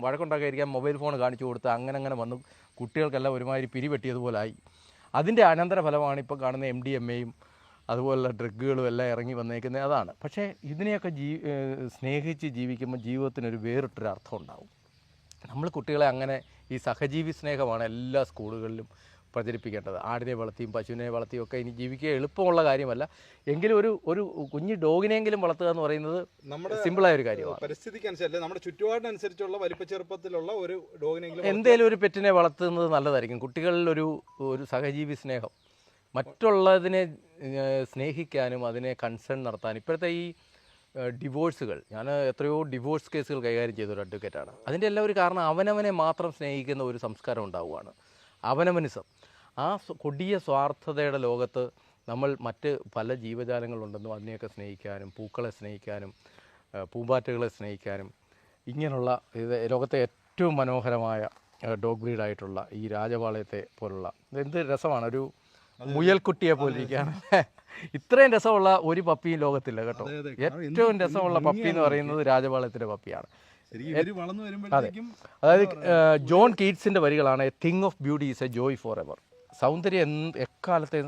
വഴക്കുണ്ടാക്കാതിരിക്കാൻ മൊബൈൽ ഫോൺ കാണിച്ചു കൊടുത്ത് അങ്ങനെ അങ്ങനെ വന്നു. കുട്ടികൾക്കെല്ലാം ഒരുമാതിരി പിരിവെട്ടിയതുപോലായി. അതിന്റെ അനന്തര ഫലമാണ് ഇപ്പോൾ കാണുന്ന എം ഡി എം എയും അതുപോലുള്ള ഡ്രഗുകളും എല്ലാം ഇറങ്ങി വന്നേക്കുന്നത്. അതാണ്. പക്ഷേ ഇതിനെയൊക്കെ ജീ സ്നേഹിച്ച് ജീവിക്കുമ്പോൾ ജീവിതത്തിനൊരു വേറിട്ടൊരു അർത്ഥം ഉണ്ടാവും. നമ്മൾ കുട്ടികളെ അങ്ങനെ ഈ സഹജീവി സ്നേഹമാണ് എല്ലാ സ്കൂളുകളിലും പ്രചരിപ്പിക്കേണ്ടത്. ആടിനെ വളർത്തിയും പശുവിനെ വളർത്തിയും ഒക്കെ ഇനി ജീവിക്കുക എളുപ്പമുള്ള കാര്യമല്ല. എങ്കിലും ഒരു ഒരു കുഞ്ഞു ഡോഗിനെങ്കിലും വളർത്തുക എന്ന് പറയുന്നത് നമ്മുടെ സിമ്പിളായ ഒരു കാര്യമാണ്. പരിസ്ഥിതിക്ക് അനുസരിച്ച് നമ്മുടെ ചുറ്റുപാടിനനുസരിച്ചുള്ള വലിപ്പച്ചെറുപ്പത്തിലുള്ള ഒരു ഡോഗിനെങ്കിലും എന്തെങ്കിലും ഒരു പെറ്റിനെ വളർത്തുന്നത് നല്ലതായിരിക്കും. കുട്ടികളിൽ ഒരു ഒരു സഹജീവി സ്നേഹം. മറ്റുള്ളതിനെ സ്നേഹിക്കാനും അതിനെ കൺസേൺ നടത്താനും. ഇപ്പോഴത്തെ ഈ ഡിവോഴ്സുകൾ ഞാൻ എത്രയോ ഡിവോഴ്സ് കേസുകൾ കൈകാര്യം ചെയ്ത ഒരു അഡ്വക്കേറ്റാണ് അതിന്റെ എല്ലാം ഒരു കാരണം അവനവനെ മാത്രം സ്നേഹിക്കുന്ന ഒരു സംസ്കാരം ഉണ്ടാവുകയാണ്. അവനവനിസം. ആ കൊടിയ സ്വാർത്ഥതയുടെ ലോകത്ത് നമ്മൾ മറ്റ് പല ജീവജാലങ്ങളുണ്ടെന്നും അതിനെയൊക്കെ സ്നേഹിക്കാനും പൂക്കളെ സ്നേഹിക്കാനും പൂമ്പാറ്റകളെ സ്നേഹിക്കാനും ഇങ്ങനെയുള്ള ഇത് ലോകത്തെ ഏറ്റവും മനോഹരമായ ഡോഗ് ബ്രീഡായിട്ടുള്ള ഈ രാജപാളയത്തെ പോലുള്ള എന്ത് രസമാണ്. ഒരു മുയൽക്കുട്ടിയെ പോലെ ഇരിക്കുകയാണ്. ഇത്രയും രസമുള്ള ഒരു പപ്പിയും ലോകത്തില്ല കേട്ടോ. ഏറ്റവും രസമുള്ള പപ്പി എന്ന് പറയുന്നത് രാജപാളയത്തിന്റെ പപ്പിയാണ്. അതായത് ജോൺ കീറ്റ്സിന്റെ വരികളാണ് a thing of beauty is a joy forever. സൗന്ദര്യം എന്ത് എക്കാലത്തെ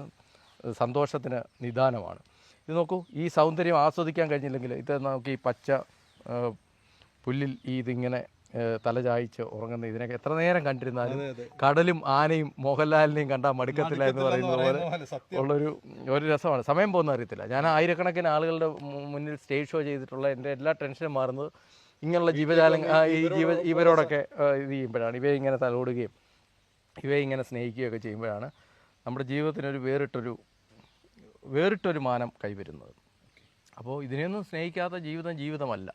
സന്തോഷത്തിന് നിദാനമാണ്. ഇത് നോക്കൂ ഈ സൗന്ദര്യം ആസ്വദിക്കാൻ കഴിഞ്ഞില്ലെങ്കിൽ ഇത് നമുക്ക് ഈ പച്ച പുല്ലിൽ ഈ ഇതിങ്ങനെ തലചായിച്ച് ഉറങ്ങുന്ന ഇതിനൊക്കെ എത്ര നേരം കണ്ടിരുന്നാലും കടലും ആനയും മോഹൻലാലിനെയും കണ്ടാൽ മടുക്കത്തില്ല എന്ന് പറയുന്നത് പോലെ പറയുന്ന പോലെ ഉള്ളൊരു ഒരു രസമാണ്. സമയം പോകുന്ന അറിയത്തില്ല. ഞാൻ ആയിരക്കണക്കിന് ആളുകളുടെ മുന്നിൽ സ്റ്റേജ് ഷോ ചെയ്തിട്ടുള്ള എന്റെ എല്ലാ ടെൻഷനും മാറുന്നത് ഇങ്ങനെയുള്ള ജീവജാലങ്ങൾ ഈ ജീവ ഇവരോടൊക്കെ ഇത് ചെയ്യുമ്പോഴാണ്. ഇവയെ ഇങ്ങനെ തലോടുകയും ഇവയെ ഇങ്ങനെ സ്നേഹിക്കുകയൊക്കെ ചെയ്യുമ്പോഴാണ് നമ്മുടെ ജീവിതത്തിനൊരു വേറിട്ടൊരു വേറിട്ടൊരു മാനം കൈവരുന്നത്. അപ്പോൾ ഇതിനെയൊന്നും സ്നേഹിക്കാത്ത ജീവിതം ജീവിതമല്ല.